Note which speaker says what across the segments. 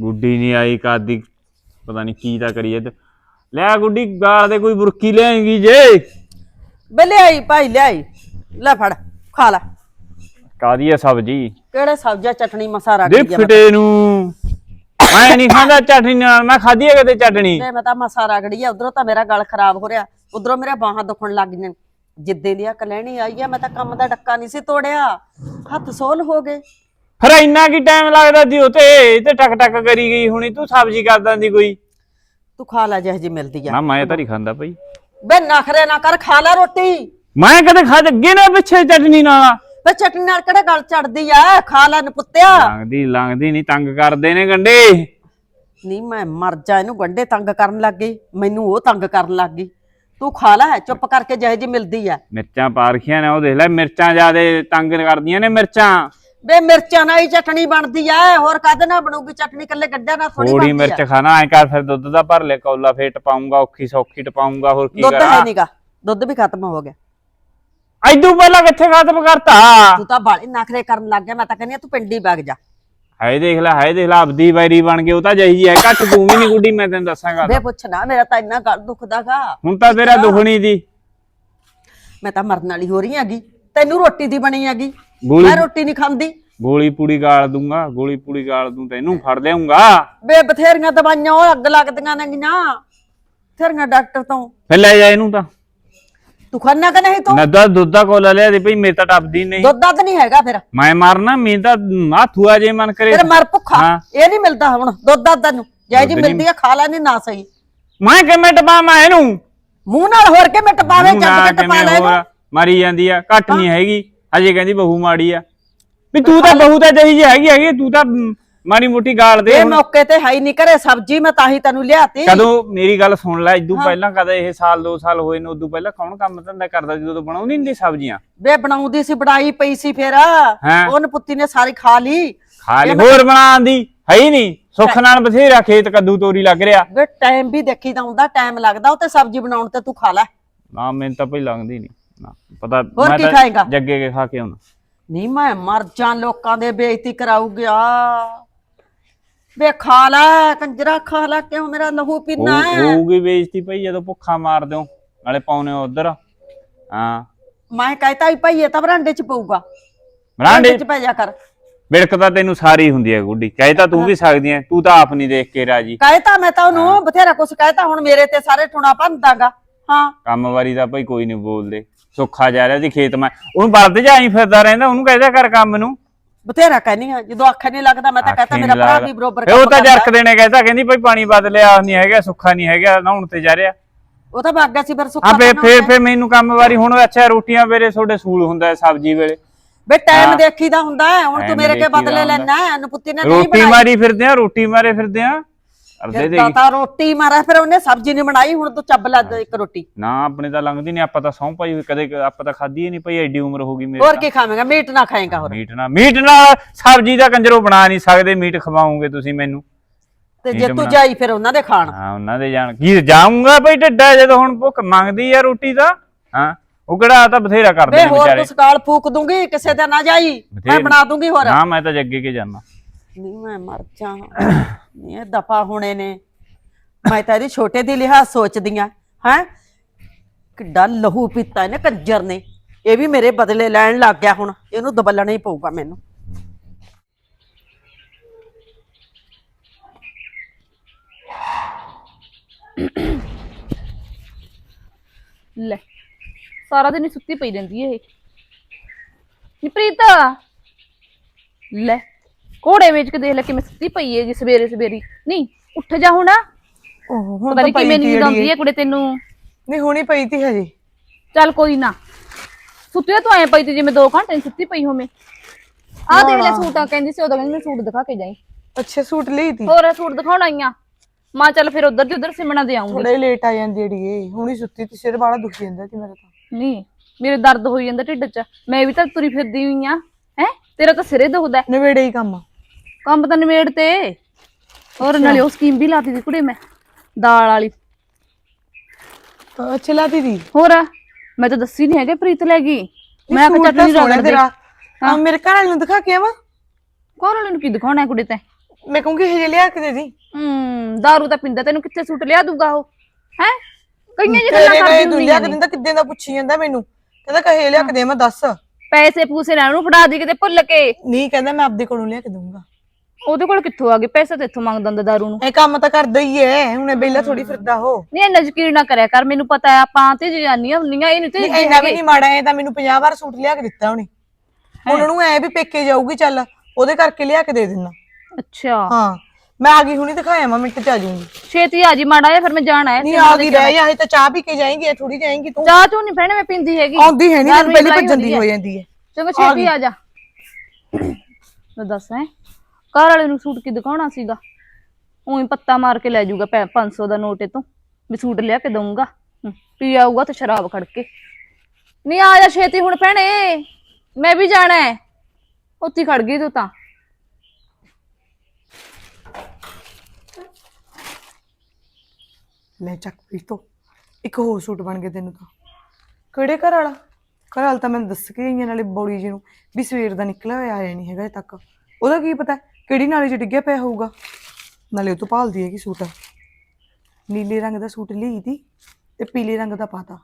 Speaker 1: ਗੁੱਡੀ ਨਹੀਂ ਆਈ ਕਾਦੀ ਪਤਾ ਨਹੀਂ ਕੀ ਤਾਂ ਕਰੀਏ ਤੇ। ਲੈ ਗੁੱਡੀ ਗਾਲ ਦੇ ਕੋਈ ਬੁਰਕੀ ਲਿਆਏਗੀ ਜੇ।
Speaker 2: ਬੇ ਲਿਆਈ ਭਾਈ ਲਿਆਈ। ਲੈ ਫੜ ਖਾ ਲੈ।
Speaker 1: ਕਾਦੀ ਹੈ ਸਬਜੀ?
Speaker 2: ਕਿਹੜੇ ਸਬਜ਼ੀਆਂ ਚਟਣੀ ਮਸਾ ਰੱਖ
Speaker 1: ਦੇ ਫਿਟੇ ਨੂੰ। ਮੈਂ ਨਹੀਂ ਖਾਂਦਾ ਚਟਨੀ ਨਾਲ ਮੈਂ ਖਾਧੀ ਹੈ ਕਦੇ ਚਟਨੀ
Speaker 2: ਤੇ ਮੈਂ ਤਾਂ ਮਸਾ ਰਗੜੀ ਆ। ਉਧਰੋਂ ਤਾਂ ਮੇਰਾ ਗਲ ਖਰਾਬ ਹੋ ਰਿਹਾ। ਉਧਰੋਂ ਮੇਰੇ ਬਾਹਾਂ ਦੁਖਣ ਲੱਗ ਗਈਆਂ। ਜਿੱਦੇ ਦੀ ਆ ਕਲਹਿਣੀ ਆਈ ਆ ਮੈਂ ਤਾਂ ਕੰਮ ਦਾ ਡੱਕਾ ਨਹੀਂ ਸੀ ਤੋੜਿਆ। ਹੱਥ ਸੋਲ ਹੋ ਗਏ।
Speaker 1: ਫਿਰ ਇੰਨਾ ਕੀ ਟਾਈਮ ਲੱਗਦਾ ਸੀ ਉਤੇ ਤੇ ਟਕ ਟਕ ਕਰੀ ਗਈ ਹੁਣੀ ਤੂੰ ਸਬਜੀ ਕਰ ਦਿੰਦੀ ਕੋਈ?
Speaker 2: ਤੂੰ ਖਾ ਲੈ ਜਿਹੇ ਜੀ ਮਿਲਦੀ ਆ।
Speaker 1: ਨਾ ਮੈਂ ਤਾਂ ਨਹੀਂ ਖਾਂਦਾ ਭਾਈ
Speaker 2: ਬੇ ਨਖਰੇ ਨਾ ਕਰ ਖਾ ਲੈ ਰੋਟੀ।
Speaker 1: ਮੈਂ ਕਦੇ ਖਾ ਅੱਗੇ ਨਾ ਪਿੱਛੇ ਚਟਨੀ ਨਾਲ
Speaker 2: ਬੇ ਚਟਨੀ ਨਾਲ ਕਿਹੜਾ ਗਲ ਚੜਦੀ ਆ? ਖਾ ਲੈ ਨਪੁੱਤਿਆ।
Speaker 1: ਲੰਗਦੀ ਲੰਗਦੀ ਨਹੀਂ ਤੰਗ ਕਰਦੇ ਨੇ ਗੰਡੇ।
Speaker 2: ਨਹੀਂ ਮੈਂ ਮਰ ਜਾ ਇਹਨੂੰ ਗੰਡੇ ਤੰਗ ਕਰਨ ਲੱਗ ਗਈ। ਮੈਨੂੰ ਉਹ ਤੰਗ ਕਰਨ ਲੱਗ ਗਈ। ਤੂੰ ਖਾ ਲੈ ਚੁੱਪ ਕਰਕੇ ਜਿਹੇ ਜੀ ਮਿਲਦੀ ਆ।
Speaker 1: ਮਿਰਚਾਂ ਪਾਰਖੀਆਂ ਨੇ ਉਹ ਦੇਖ ਲੈ ਮਿਰਚਾਂ ਜਿਆਦੇ ਤੰਗ ਕਰਦੀਆਂ ਨੇ ਮਿਰਚਾਂ।
Speaker 2: ਬੇ ਮਿਰਚਾਂ ਨਾਲ ਹੀ ਚਟਣੀ ਬਣਦੀ ਆ ਹੋਰ ਕਾਹਦੇ ਨਾਲ ਬਣੂਗੀ ਚਟਣੀ? ਕੱਲੇ ਗੱਡਿਆਂ ਨਾਲ ਥੋੜੀ ਬਣਦੀ
Speaker 1: ਮਿਰਚ ਖਾਣਾ ਐ ਕਰ ਫਿਰ ਦੁੱਧ ਦਾ ਭਰ ਲੈ ਕੌਲਾ ਫੇਟ ਪਾਉਂਗਾ ਔਖੀ ਸੌਖੀ ਟਪਾਉਂਗਾ ਹੋਰ ਕੀ
Speaker 2: ਦੁੱਧ ਹੈ
Speaker 1: ਕਰਾਂ
Speaker 2: ਨੀਗਾ ਦੁੱਧ ਵੀ ਖਤਮ ਹੋ ਗਿਆ।
Speaker 1: ਐਦੂ ਪਹਿਲਾਂ ਕਿੱਥੇ ਖਤਮ ਕਰਤਾ?
Speaker 2: ਤੂੰ ਤਾਂ ਬਾਲੇ ਨਖਰੇ ਕਰਨ ਲੱਗ ਗਿਆ ਮੈਂ ਤਾਂ ਕਹਿੰਦੀ ਤੂੰ ਪਿੰਡੀ ਵਗ ਜਾ।
Speaker 1: ਹਾਏ ਦੇਖ ਲੈ ਹਾਏ ਦੇਖ ਲੈ ਆਪਦੀ ਵੈਰੀ ਬਣ ਕੇ ਉਹ ਤਾਂ ਜਹੀ ਜੀ ਹੈ ਘੱਟ ਤੂੰ ਵੀ ਨਹੀਂ ਗੁੱਡੀ ਮੈਂ ਤੈਨੂੰ ਦੱਸਾਂਗਾ।
Speaker 2: ਬੇ ਪੁੱਛ ਨਾ ਮੇਰਾ ਤਾਂ ਇੰਨਾ ਗਲ ਦੁਖਦਾਗਾ।
Speaker 1: ਹੁਣ ਤਾਂ ਤੇਰਾ ਦੁਖਣੀ ਦੀ।
Speaker 2: ਮੈਂ ਤਾਂ ਮਰਨ ਵਾਲੀ ਹੋ ਰਹੀ ਹੈਗੀ ਤੈਨੂੰ ਰੋਟੀ ਦੀ ਬਣੀ ਹੈਗੀ।
Speaker 1: ਗੋਲੀ
Speaker 2: ਮੈਂ ਰੋਟੀ ਨਹੀਂ ਖਾਂਦੀ।
Speaker 1: ਗੋਲੀ ਪੂੜੀ ਗਾਲ ਦੂੰਗਾ ਗੋਲੀ ਪੂੜੀ ਗਾਲ ਦੂੰ ਤੈਨੂੰ ਫੜ ਲਿਆਉਂਗਾ।
Speaker 2: ਬੇ ਬਥੇਰੀਆਂ ਦਵਾਈਆਂ ਉਹ ਅੱਗ ਲੱਗਦੀਆਂ ਨੇਗੀਆਂ ਬਥੇਰੀਆਂ ਡਾਕਟਰ ਤੋਂ।
Speaker 1: ਫਿਰ ਲੈ ਜਾ ਇਹਨੂੰ ਤਾਂ।
Speaker 2: ਤੂੰ ਖਾਣਾ ਕਿ ਨਹੀਂ ਤੂੰ?
Speaker 1: ਨਦਾ ਦੁੱਧ ਕੋਲਾ ਲਿਆ ਦੇ ਭਈ ਮੇਰੇ ਤਾਂ ਟੱਪਦੀ ਨਹੀਂ।
Speaker 2: ਦੁੱਧ ਦੱਧ ਨਹੀਂ ਹੈਗਾ ਫਿਰ।
Speaker 1: ਮੈਂ ਮਾਰਨਾ ਮੈਂ ਤਾਂ ਹੱਥੂਆ ਜੇ ਮਨ ਕਰੇ।
Speaker 2: ਫਿਰ ਮਰ ਭੁੱਖਾ।
Speaker 1: ਹਾਂ।
Speaker 2: ਇਹ ਨਹੀਂ ਮਿਲਦਾ ਹੁਣ ਦੁੱਧ ਦੱਧ ਨੂੰ ਜੈ ਜੀ
Speaker 1: ਦੁੱਧ
Speaker 2: ਮਿਲਦੀ ਆ ਖਾ ਲੈਣੀ ਨਾ ਸਹੀ।
Speaker 1: ਮੈਂ ਕਿਵੇਂ ਟਪਾਵਾਂ ਇਹਨੂੰ?
Speaker 2: ਮੂੰਹ ਨਾਲ ਹੋਰ ਕੇ ਮਿੱਟ ਪਾਵੇ
Speaker 1: ਮੂੰਹ ਨਾਲ
Speaker 2: ਚੱਟ ਕੇ ਟਪਾ ਲੈ
Speaker 1: ਮਾਰੀ ਜਾਂਦੀ ਆ ਘੱਟ ਨਹੀਂ ਹੈਗੀ। ਅਜੇ ਕਹਿੰਦੀ ਬਹੂ ਮਾੜੀ ਆ। ਵੀ ਤੂੰ ਤਾਂ ਬਹੂ ਤਾਂ ਜਹੀ ਜੀ ਹੈਗੀ ਹੈਗੀ ਤੂੰ ਤਾਂ ਮਾੜੀ ਮੋਟੀ ਗਾਲ ਦੇ
Speaker 2: ਇਹ
Speaker 1: ਹੁਣ।
Speaker 2: ਮੌਕੇ ਤੇ ਹੈ ਹੀ ਨਹੀਂ ਘਰੇ ਸਬਜੀ ਮੈਂ ਤਾਂ ਹੀ ਤੈਨੂੰ ਲਿਆਤੀ।
Speaker 1: ਕਦੋਂ ਮੇਰੀ ਗੱਲ ਸੁਣ ਲੈ ਇਦੋਂ ਪਹਿਲਾਂ ਕਦੇ ਇਹ ਸਾਲ ਦੋ ਸਾਲ ਹੋਏ ਨੇ ਉਦੋਂ ਪਹਿਲਾਂ ਕੌਣ ਕੰਮ ਧੰਦਾ ਕਰਦਾ ਜਦੋਂ ਤੋਂ ਬਣਾਉਂਦੀ ਨਹੀਂ ਸਬਜ਼ੀਆਂ?
Speaker 2: ਵੇ ਬਣਾਉਂਦੀ ਸੀ ਬਣਾਈ ਪਈ ਸੀ ਫਿਰ? ਉਹਨ ਪੁੱਤੀ ਨੇ ਸਾਰੀ ਖਾ ਲਈ।
Speaker 1: ਖਾ ਲਈ। ਹੋਰ ਬਣਾਉਣ ਦੀ ਹੈ ਹੀ ਨਹੀਂ। ਸੁੱਖ ਨਾਲ ਬਥੇਰਾ ਖੇਤ ਕੱਦੂ ਤੋਰੀ ਲੱਗ ਰਿਹਾ।
Speaker 2: ਵੇ ਟਾਈਮ ਵੀ ਦੇਖੀ ਦਾ ਹੁੰਦਾ ਟਾਈਮ ਲੱਗਦਾ ਉਹ ਤੇ ਸਬਜੀ ਬਣਾਉਣ ਤੇ ਤੂੰ ਖਾ ਲੈ।
Speaker 1: ਨਾ ਮੈਨੂੰ ਤਾਂ ਭਈ ਲੱਗਦੀ ਨਹੀਂ। ਨਾ। ਪਤਾ
Speaker 2: ਹੋਰ ਕੀ ਖਾਏਗਾ?
Speaker 1: ਜੱਗੇ ਕੇ ਖਾ ਕੇ ਆਉਣਾ।
Speaker 2: ਨਹੀਂ ਮੈਂ ਮਰ ਜਾਂ ਲੋਕਾਂ ਦੇ ਬੇਇੱਜ਼ਤੀ ਕਰਾਉ ਗਿਆ ਵੇ ਖਾ ਲੈ ਕੰਜਰਾ ਖਾ ਲੈ ਕਿਉਂ ਮੇਰਾ ਲਹੂ ਪੀਣਾ ਹੈ?
Speaker 1: ਹੋਊਗੀ ਬੇਇੱਜ਼ਤੀ ਭਈ ਜਦੋਂ ਭੁੱਖਾ ਮਾਰ ਦਿਓ। ਨਾਲੇ ਪਾਉਨੇ ਉਧਰ। ਹਾਂ।
Speaker 2: ਮੈਂ ਕਹਿਤਾ ਹੀ ਭਈਏ ਤਾਂ ਬਰਾਂਡੇ ਚ ਪਊਗਾ।
Speaker 1: ਬਰਾਂਡੇ
Speaker 2: ਚ ਪੈ ਜਾ ਕਰ।
Speaker 1: ਬਿੜਕ ਤਾਂ ਤੈਨੂੰ ਸਾਰੀ ਹੁੰਦੀ ਹੈ ਗੁੱਡੀ। ਕਹੇ ਤਾਂ ਤੂੰ ਵੀ ਸਕਦੀ ਹੈ ਤੂੰ ਤਾਂ ਆਪ ਨਹੀਂ ਦੇਖ ਕੇ ਰਾਜੀ।
Speaker 2: ਕਹਿਤਾ ਮੈਂ ਤਾਂ ਉਹਨੂੰ ਬਥੇਰਾ ਕੁਛ ਕਹਿਤਾ ਹੁਣ ਮੇਰੇ ਤੇ ਸਾਰੇ ਟੁਣਾ ਭੰਦਾਗਾ ਹਾਂ।
Speaker 1: ਕੰਮ ਵਾਰੀ ਦਾ ਭਈ ਕੋਈ ਨਹੀਂ ਬੋਲਦੇ। ਸੁੱਖਾ ਜਾ ਰਿਹਾ ਸੀ ਖੇਤ ਮੈਂ ਉਹਨੂੰ ਬਲਦ ਜਾਈ ਫਿਰਦਾ ਰਹਿੰਦਾ ਉਹਨੂੰ ਕਹਿਦਾ ਕਰ ਕੰਮ ਨੂੰ
Speaker 2: ਬਥੇਰਾ ਕਹਿਨੀ ਆ ਜਦੋਂ ਅੱਖ ਨਹੀਂ ਲੱਗਦਾ ਮੈਂ ਤਾਂ ਕਹਤਾ ਮੇਰਾ ਭਰਾ। ਵੀ ਬਰੋਬਰ
Speaker 1: ਫਿਰ ਉਹ
Speaker 2: ਕੰਮ
Speaker 1: ਤਾਂ। ਜਰਕ ਦੇਣੇ ਕਹਿੰਦਾ ਕਹਿੰਦੀ ਭਈ ਪਾਣੀ ਬਦਲਿਆ ਨਹੀਂ ਹੈਗਾ ਸੁੱਖਾ ਨਹੀਂ ਹੈਗਾ ਨਹਾਉਣ ਤੇ ਜਾ ਰਿਹਾ
Speaker 2: ਉਹ ਤਾਂ ਭਾਗਾ ਸੀ ਫਿਰ ਸੁੱਕਾ
Speaker 1: ਆ ਫੇ
Speaker 2: ਖਾਣਾ
Speaker 1: ਫੇਰ। ਫੇਰ ਮੈਨੂੰ ਕੰਮ ਵਾਰੀ ਹੁਣ ਅੱਛਾ ਰੋਟੀਆਂ ਵੇਰੇ ਤੁਹਾਡੇ ਸੂਲ ਹੁੰਦਾ ਸਬਜ਼ੀ ਵੇਲੇ
Speaker 2: ਬੇ ਟਾਈਮ। ਦੇਖੀਦਾ ਹੁੰਦਾ ਹੁਣ ਤੂੰ ਮੇਰੇ ਕੇ ਬਦਲੇ। ਲੈਣਾ ਹੈ ਅਨਪੁੱਤੀ ਨੇ ਨਹੀਂ
Speaker 1: ਰੋਟੀ
Speaker 2: ਬਣਾਈ
Speaker 1: ਮਾਰੀ ਫਿਰਦੇ ਆ ਰੋਟੀ ਮਾਰੇ ਫਿਰਦੇ ਆ ਅਰਦੇ ਦੇ
Speaker 2: ਤਾਂ ਰੋਟੀ ਮਾਰਾ ਫਿਰ ਉਹਨੇ ਸਬਜ਼ੀ ਨਹੀਂ ਬਣਾਈ ਹੁਣ ਤੂੰ ਚੱਬ ਲੈ ਇੱਕ ਰੋਟੀ।
Speaker 1: ਨਾ ਆਪਣੇ ਤਾਂ ਲੰਘਦੀ ਨਹੀਂ ਆਪਾਂ ਤਾਂ ਸੌਂ ਪਾਈ ਹੋਈ, ਕਦੇ ਆਪਾਂ ਤਾਂ ਖਾਧੀ ਹੀ ਨਹੀਂ ਪਈ ਐਡੀ ਉਮਰ ਹੋ ਗਈ ਮੇਰੀ
Speaker 2: ਹੋਰ ਕੀ ਖਾਵੇਂਗਾ? ਮੀਟ ਨਾ ਖਾਏਗਾ ਹੋਰ।
Speaker 1: ਮੀਟ ਨਾਲ ਮੀਟ ਨਾਲ ਸਬਜ਼ੀ ਦਾ ਕੰਜਰੋ ਬਣਾ ਨਹੀਂ ਸਕਦੇ ਮੀਟ ਖਵਾਉਂਗੇ ਤੁਸੀਂ ਮੈਨੂੰ।
Speaker 2: ਤੇ ਜੇ ਤੂੰ ਜਾਈ ਫਿਰ ਉਹਨਾਂ ਦੇ ਖਾਣ।
Speaker 1: ਹਾਂ ਉਹਨਾਂ ਦੇ ਜਾਣ। ਕੀ ਜਾਊਂਗਾ ਬਈ ਢੱਡਾ ਜਦੋਂ ਹੁਣ ਭੁੱਖ ਮੰਗਦੀ ਆ ਰੋਟੀ ਦਾ ਹਾਂ ਉਹ ਕਿਹੜਾ ਤਾਂ ਬਥੇਰਾ ਕਰਦੇ ਨੇ
Speaker 2: ਹੋਰ
Speaker 1: ਵਿਚਾਰੇ।
Speaker 2: ਕੁਛ ਗਾਲ ਫੂਕ ਦੂੰਗੀ ਕਿਸੇ ਦਾ ਨਾ ਜਾਈ ਮੈਂ। ਬਣਾ ਦੂੰਗੀ ਹੋਰ।
Speaker 1: ਨਾ ਮੈਂ ਤਾਂ ਜੱਗੇ ਕੇ ਜਾਣਾ
Speaker 2: ਨਹੀਂ, ਮੈਂ ਮਰ ਜਾ ਇਹ ਦਫਾ ਹੋਣੇ ਨੇ। ਮੈਂ ਤਾਂ ਇਹਦੇ ਛੋਟੇ ਦੇ ਲਿਹਾਜ਼ ਸੋਚਦੀ ਸੋਚਦੀਆਂ ਹੈ? ਕਿੱਡਾ ਲਹੂ ਪੀਤਾ ਇਹਨੇ, ਕੰਜਰ ਨੇ। ਇਹ ਵੀ ਮੇਰੇ ਬਦਲੇ ਲੈਣ ਲੱਗ ਗਿਆ ਹੁਣ। ਇਹਨੂੰ ਦਬਲਣਾ ਹੀ ਪਊਗਾ ਮੈਨੂੰ।
Speaker 3: ਲੈ, ਸਾਰਾ ਦਿਨ ਹੀ ਸੁੱਤੀ ਪਈ ਰਹਿੰਦੀ ਹੈ ਇਹ। ਨੀ ਲੈ। ਕੋੜੇ ਵੇਚ ਕੇ ਦੇਖ ਲੈ ਕਿਵੇਂ ਸੁੱਤੀ ਪਈ ਹੈ ਜੀ ਸਵੇਰੇ ਸਵੇਰੀ। ਨਹੀਂ ਉੱਠ ਜਾ ਹੁਣ।
Speaker 4: ਓਹ ਹੁਣ
Speaker 3: ਪਤਾ
Speaker 4: ਤਾਂ
Speaker 3: ਨਹੀਂ
Speaker 4: ਪਈ
Speaker 3: ਕਿਵੇਂ ਨੀਂਦ ਆਉਂਦੀ ਹੈ ਕੁੜੇ ਤੈਨੂੰ।
Speaker 4: ਨਹੀਂ ਹੁਣੀ ਪਈ ਤੀ ਹਜੇ।
Speaker 3: ਚੱਲ ਕੋਈ ਨਾ। ਸੁੱਤੀ ਤਾਂ ਐ ਪਈ ਤੀ ਜਿਵੇਂ 2 ਘੰਟੇ ਸੁੱਤੀ ਪਈ ਹੋਵੇਂ। ਆਹ ਦੇਖ ਲੈ ਸੂਟ ਆ ਕਹਿੰਦੀ ਸੀ ਉਦੋਂ ਕਹਿੰਦੀ ਮੈਂ ਸੂਟ ਦਿਖਾ ਕੇ ਜਾਈ।
Speaker 4: ਅੱਛਾ ਸੂਟ ਲਈ ਤੀ?
Speaker 3: ਹੋਰ ਸੂਟ ਦਿਖਾਉਣ ਆਈਆਂ। ਮਾਂ ਚੱਲ ਫਿਰ ਉਧਰ ਦੀ ਉਧਰ ਸਿਮਣਾ ਦੇ ਆਉਂਗੀ
Speaker 4: ਥੋੜਾ ਲੇਟ ਆ ਜਾਂਦੀ ਅੜੀਏ। ਹੁਣੀ ਸੁੱਤੀ ਤੀ ਸਿਰ ਵਾਲਾ ਦੁਖੀ ਜਾਂਦਾ ਸੀ ਮੇਰਾ ਤਾਂ।
Speaker 3: ਨਹੀਂ ਮੇਰੇ ਦਰਦ ਹੋਈ ਜਾਂਦਾ ਢਿੱਡ 'ਚ। ਮੈਂ ਵੀ ਤਾਂ ਤੁਰੀ ਫਿਰਦੀ ਹੋਈ ਆ। ਹੈ? ਤੇਰਾ ਤਾਂ ਸਿਰੇ ਦੁਖਦਾ। ਹੈ।
Speaker 4: ਨਵੇੜੇ ਹੀ ਕੰਮ।
Speaker 3: ਕੰਮ ਤਾਂ ਨਿਮੇੜ ਤੇ। ਹੋਰ ਨਾਲੇ ਉਹ ਸਕੀਮ ਵੀ ਲਾਤੀ ਦੀ ਕੁੜੇ ਮੈਂ ਦਾਲ ਵਾਲੀ।
Speaker 4: ਅੱਛਾ ਲਾਤੀ ਦੀ?
Speaker 3: ਹੋਰ ਮੈਂ ਤਾਂ ਦੱਸੀ ਨਹੀਂ ਹੈਗੇ ਪ੍ਰੀਤ ਲੈ ਗਈ। ਮੈਂ
Speaker 4: ਤਾਂ
Speaker 3: ਚਟਨੀ ਰਗੜ ਦੇ
Speaker 4: ਹਾਂ। ਮੇਰੇ ਘਰ ਵਾਲੇ ਨੂੰ ਦਿਖਾ ਕੇ ਆਵਾਂ?
Speaker 3: ਕੌਣ ਵਾਲੇ ਨੂੰ ਕੀ ਦਿਖਾਉਣਾ ਹੈ ਕੁੜੇ ਤੇ?
Speaker 4: ਮੈਂ ਕਹੂੰਗੀ ਇਹ ਜੇ ਲਿਆ ਕੇ ਦੇ ਦੀ।
Speaker 3: ਹੂੰ दारू ਤਾਂ ਪਿੰਦਾ ਤੈਨੂੰ ਕਿੱਥੇ ਸੂਟ ਲਿਆ ਦੂਗਾ ਉਹ? ਹੈ? ਕਈਆਂ ਜੀ ਗੱਲਾਂ ਕਰਦੀ
Speaker 4: ਤੂੰ ਲਿਆ ਕੇ ਦਿੰਦਾ ਕਿੱਦਾਂ ਦਾ ਪੁੱਛੀ ਜਾਂਦਾ ਮੈਨੂੰ? ਕਹਿੰਦਾ ਕਹੇ ਲਿਆ ਕੇ ਦੇ ਮੈਂ ਦੱਸ।
Speaker 3: ਪੈਸੇ ਪੂਸੇ ਲੈਣ ਨੂੰ ਫੜਾ ਦੀ ਕਿਤੇ ਭੁੱਲ ਕੇ।
Speaker 4: ਨਹੀਂ ਕਹਿੰਦਾ ਮੈਂ ਆਪਦੇ ਕੋਲੋਂ ਲਿਆ ਕੇ ਦੂੰਗਾ
Speaker 3: ਉਹਦੇ ਕੋਲ ਕਿੱਥੋਂ ਆ ਗਏ ਪੈਸੇ ਤੇ ਇੱਥੋਂ ਮੰਗਦਾ ਹੁੰਦਾ दारू ਨੂੰ।
Speaker 4: ਇਹ ਕੰਮ ਤਾਂ ਕਰਦਾ ਹੀ ਐ। ਹੁਣ ਬੇਲਾ ਥੋੜੀ ਫਿਰਦਾ ਹੋ
Speaker 3: ਨਹੀਂ ਇੰਨਾ ਯਕੀਨ ਨਾ ਕਰਿਆ ਕਰ। ਮੈਨੂੰ ਪਤਾ ਹੈ ਆਪਾਂ ਤੇ ਜਨਾਨੀਆਂ ਹੁੰਦੀਆਂ ਇਹ ਨਹੀਂ ਤੇ
Speaker 4: ਇੰਨਾ ਵੀ ਨਹੀਂ ਮਾੜਾ ਐ ਤਾਂ ਮੈਨੂੰ 50 ਵਾਰ ਸੂਟ ਲਿਆ ਕੇ ਦਿੱਤਾ ਉਹਨੇ। ਹੁਣ ਉਹਨੂੰ ਐ ਵੀ ਪੇਕੇ ਜਾਊਗੀ ਚੱਲ ਉਹਦੇ ਕਰਕੇ ਲਿਆ ਕੇ ਦੇ ਦਿੰਦਾ।
Speaker 3: ਅੱਛਾ।
Speaker 4: ਹਾਂ ਮੈਂ ਆ ਗਈ ਹੁਣੀ ਦਿਖਾਇਆ ਮੈਂ ਮਿੰਟ ਚ ਆ ਜਾਊਂਗੀ
Speaker 3: ਛੇਤੀ ਆ ਜੀ ਮਾੜਾ ਜਿਹਾ ਫਿਰ ਮੈਂ ਜਾਣਾ ਹੈ
Speaker 4: ਨਹੀਂ ਆ ਗਈ ਰਹਿ ਜਾ ਤਾਂ ਚਾਹ ਪੀ ਕੇ ਜਾਏਂਗੀ ਥੋੜੀ ਜਾਏਂਗੀ ਤੂੰ।
Speaker 3: ਚਾਹ ਚੂ ਨਹੀਂ ਭੈਣੇ ਮੈਂ ਪਿੰਦੀ ਹੈਗੀ।
Speaker 4: ਆਉਂਦੀ ਹੈ ਨਹੀਂ
Speaker 3: ਦਾਰੂ
Speaker 4: ਪਹਿਲੇ
Speaker 3: ਮਲਾਈ
Speaker 4: ਭੱਜਣ ਦੀ ਹੋ। ਜਾਂਦੀ ਹੈ।
Speaker 3: ਚੰਗਾ ਛੇਤੀ ਆ ਜਾ। ਦੱਸ ਹੈ। ਘਰ ਵਾਲੇ ਨੂੰ ਸੂਟ ਕੀ ਦਿਖਾਉਣਾ ਸੀਗਾ? ਉਹੀ ਪੱਤਾ ਮਾਰ ਕੇ ਲੈ ਜਾਊਗਾ 500 ਦਾ ਨੋਟ ਇਹ ਤੋਂ ਵੀ ਸੂਟ ਲਿਆ ਕੇ ਦਊਂਗਾ। ਹੂੰ, ਪੀ ਆਊਗਾ ਤੇ ਸ਼ਰਾਬ ਖੜ ਕੇ ਨਹੀਂ ਆ ਜਾ ਛੇਤੀ ਹੁਣ ਭੈਣੇ ਮੈਂ ਵੀ ਜਾਣਾ ਹੈ। ਉੱਤੀ ਖੜ ਗਈ ਤੂੰ ਤਾਂ।
Speaker 4: ਲੈ ਚੱਕ ਪੀ ਤੋ। ਇੱਕ ਹੋਰ ਸੂਟ ਬਣ ਗਿਆ ਤੈਨੂੰ ਤਾਂ। ਕਿਹੜੇ ਘਰ ਵਾਲਾ? ਘਰ ਵਾਲਾ ਤਾਂ ਮੈਨੂੰ ਦੱਸ ਕੇ ਗਈਆਂ ਨਾਲੇ ਬੌੜੀ ਜੀ ਨੂੰ ਵੀ ਸਵੇਰ ਦਾ ਨਿਕਲਿਆ ਹੋਇਆ ਆਇਆ ਨਹੀਂ ਹੈਗਾ ਅਜੇ ਤੱਕ। ਉਹਦਾ ਕੀ ਪਤਾ ਕਿਹੜੀ ਨਾਲੇ 'ਚ ਡਿੱਗਿਆ ਪਿਆ ਹੋਊਗਾ? ਨਾਲੇ ਉਹ ਤੋਂ ਭਾਲਦੀ ਹੈਗੀ ਸੂਟ। ਨੀਲੇ ਰੰਗ ਦਾ ਸੂਟ ਲਈ ਦੀ ਤੇ ਪੀਲੇ ਰੰਗ ਦਾ ਪਾਤਾ।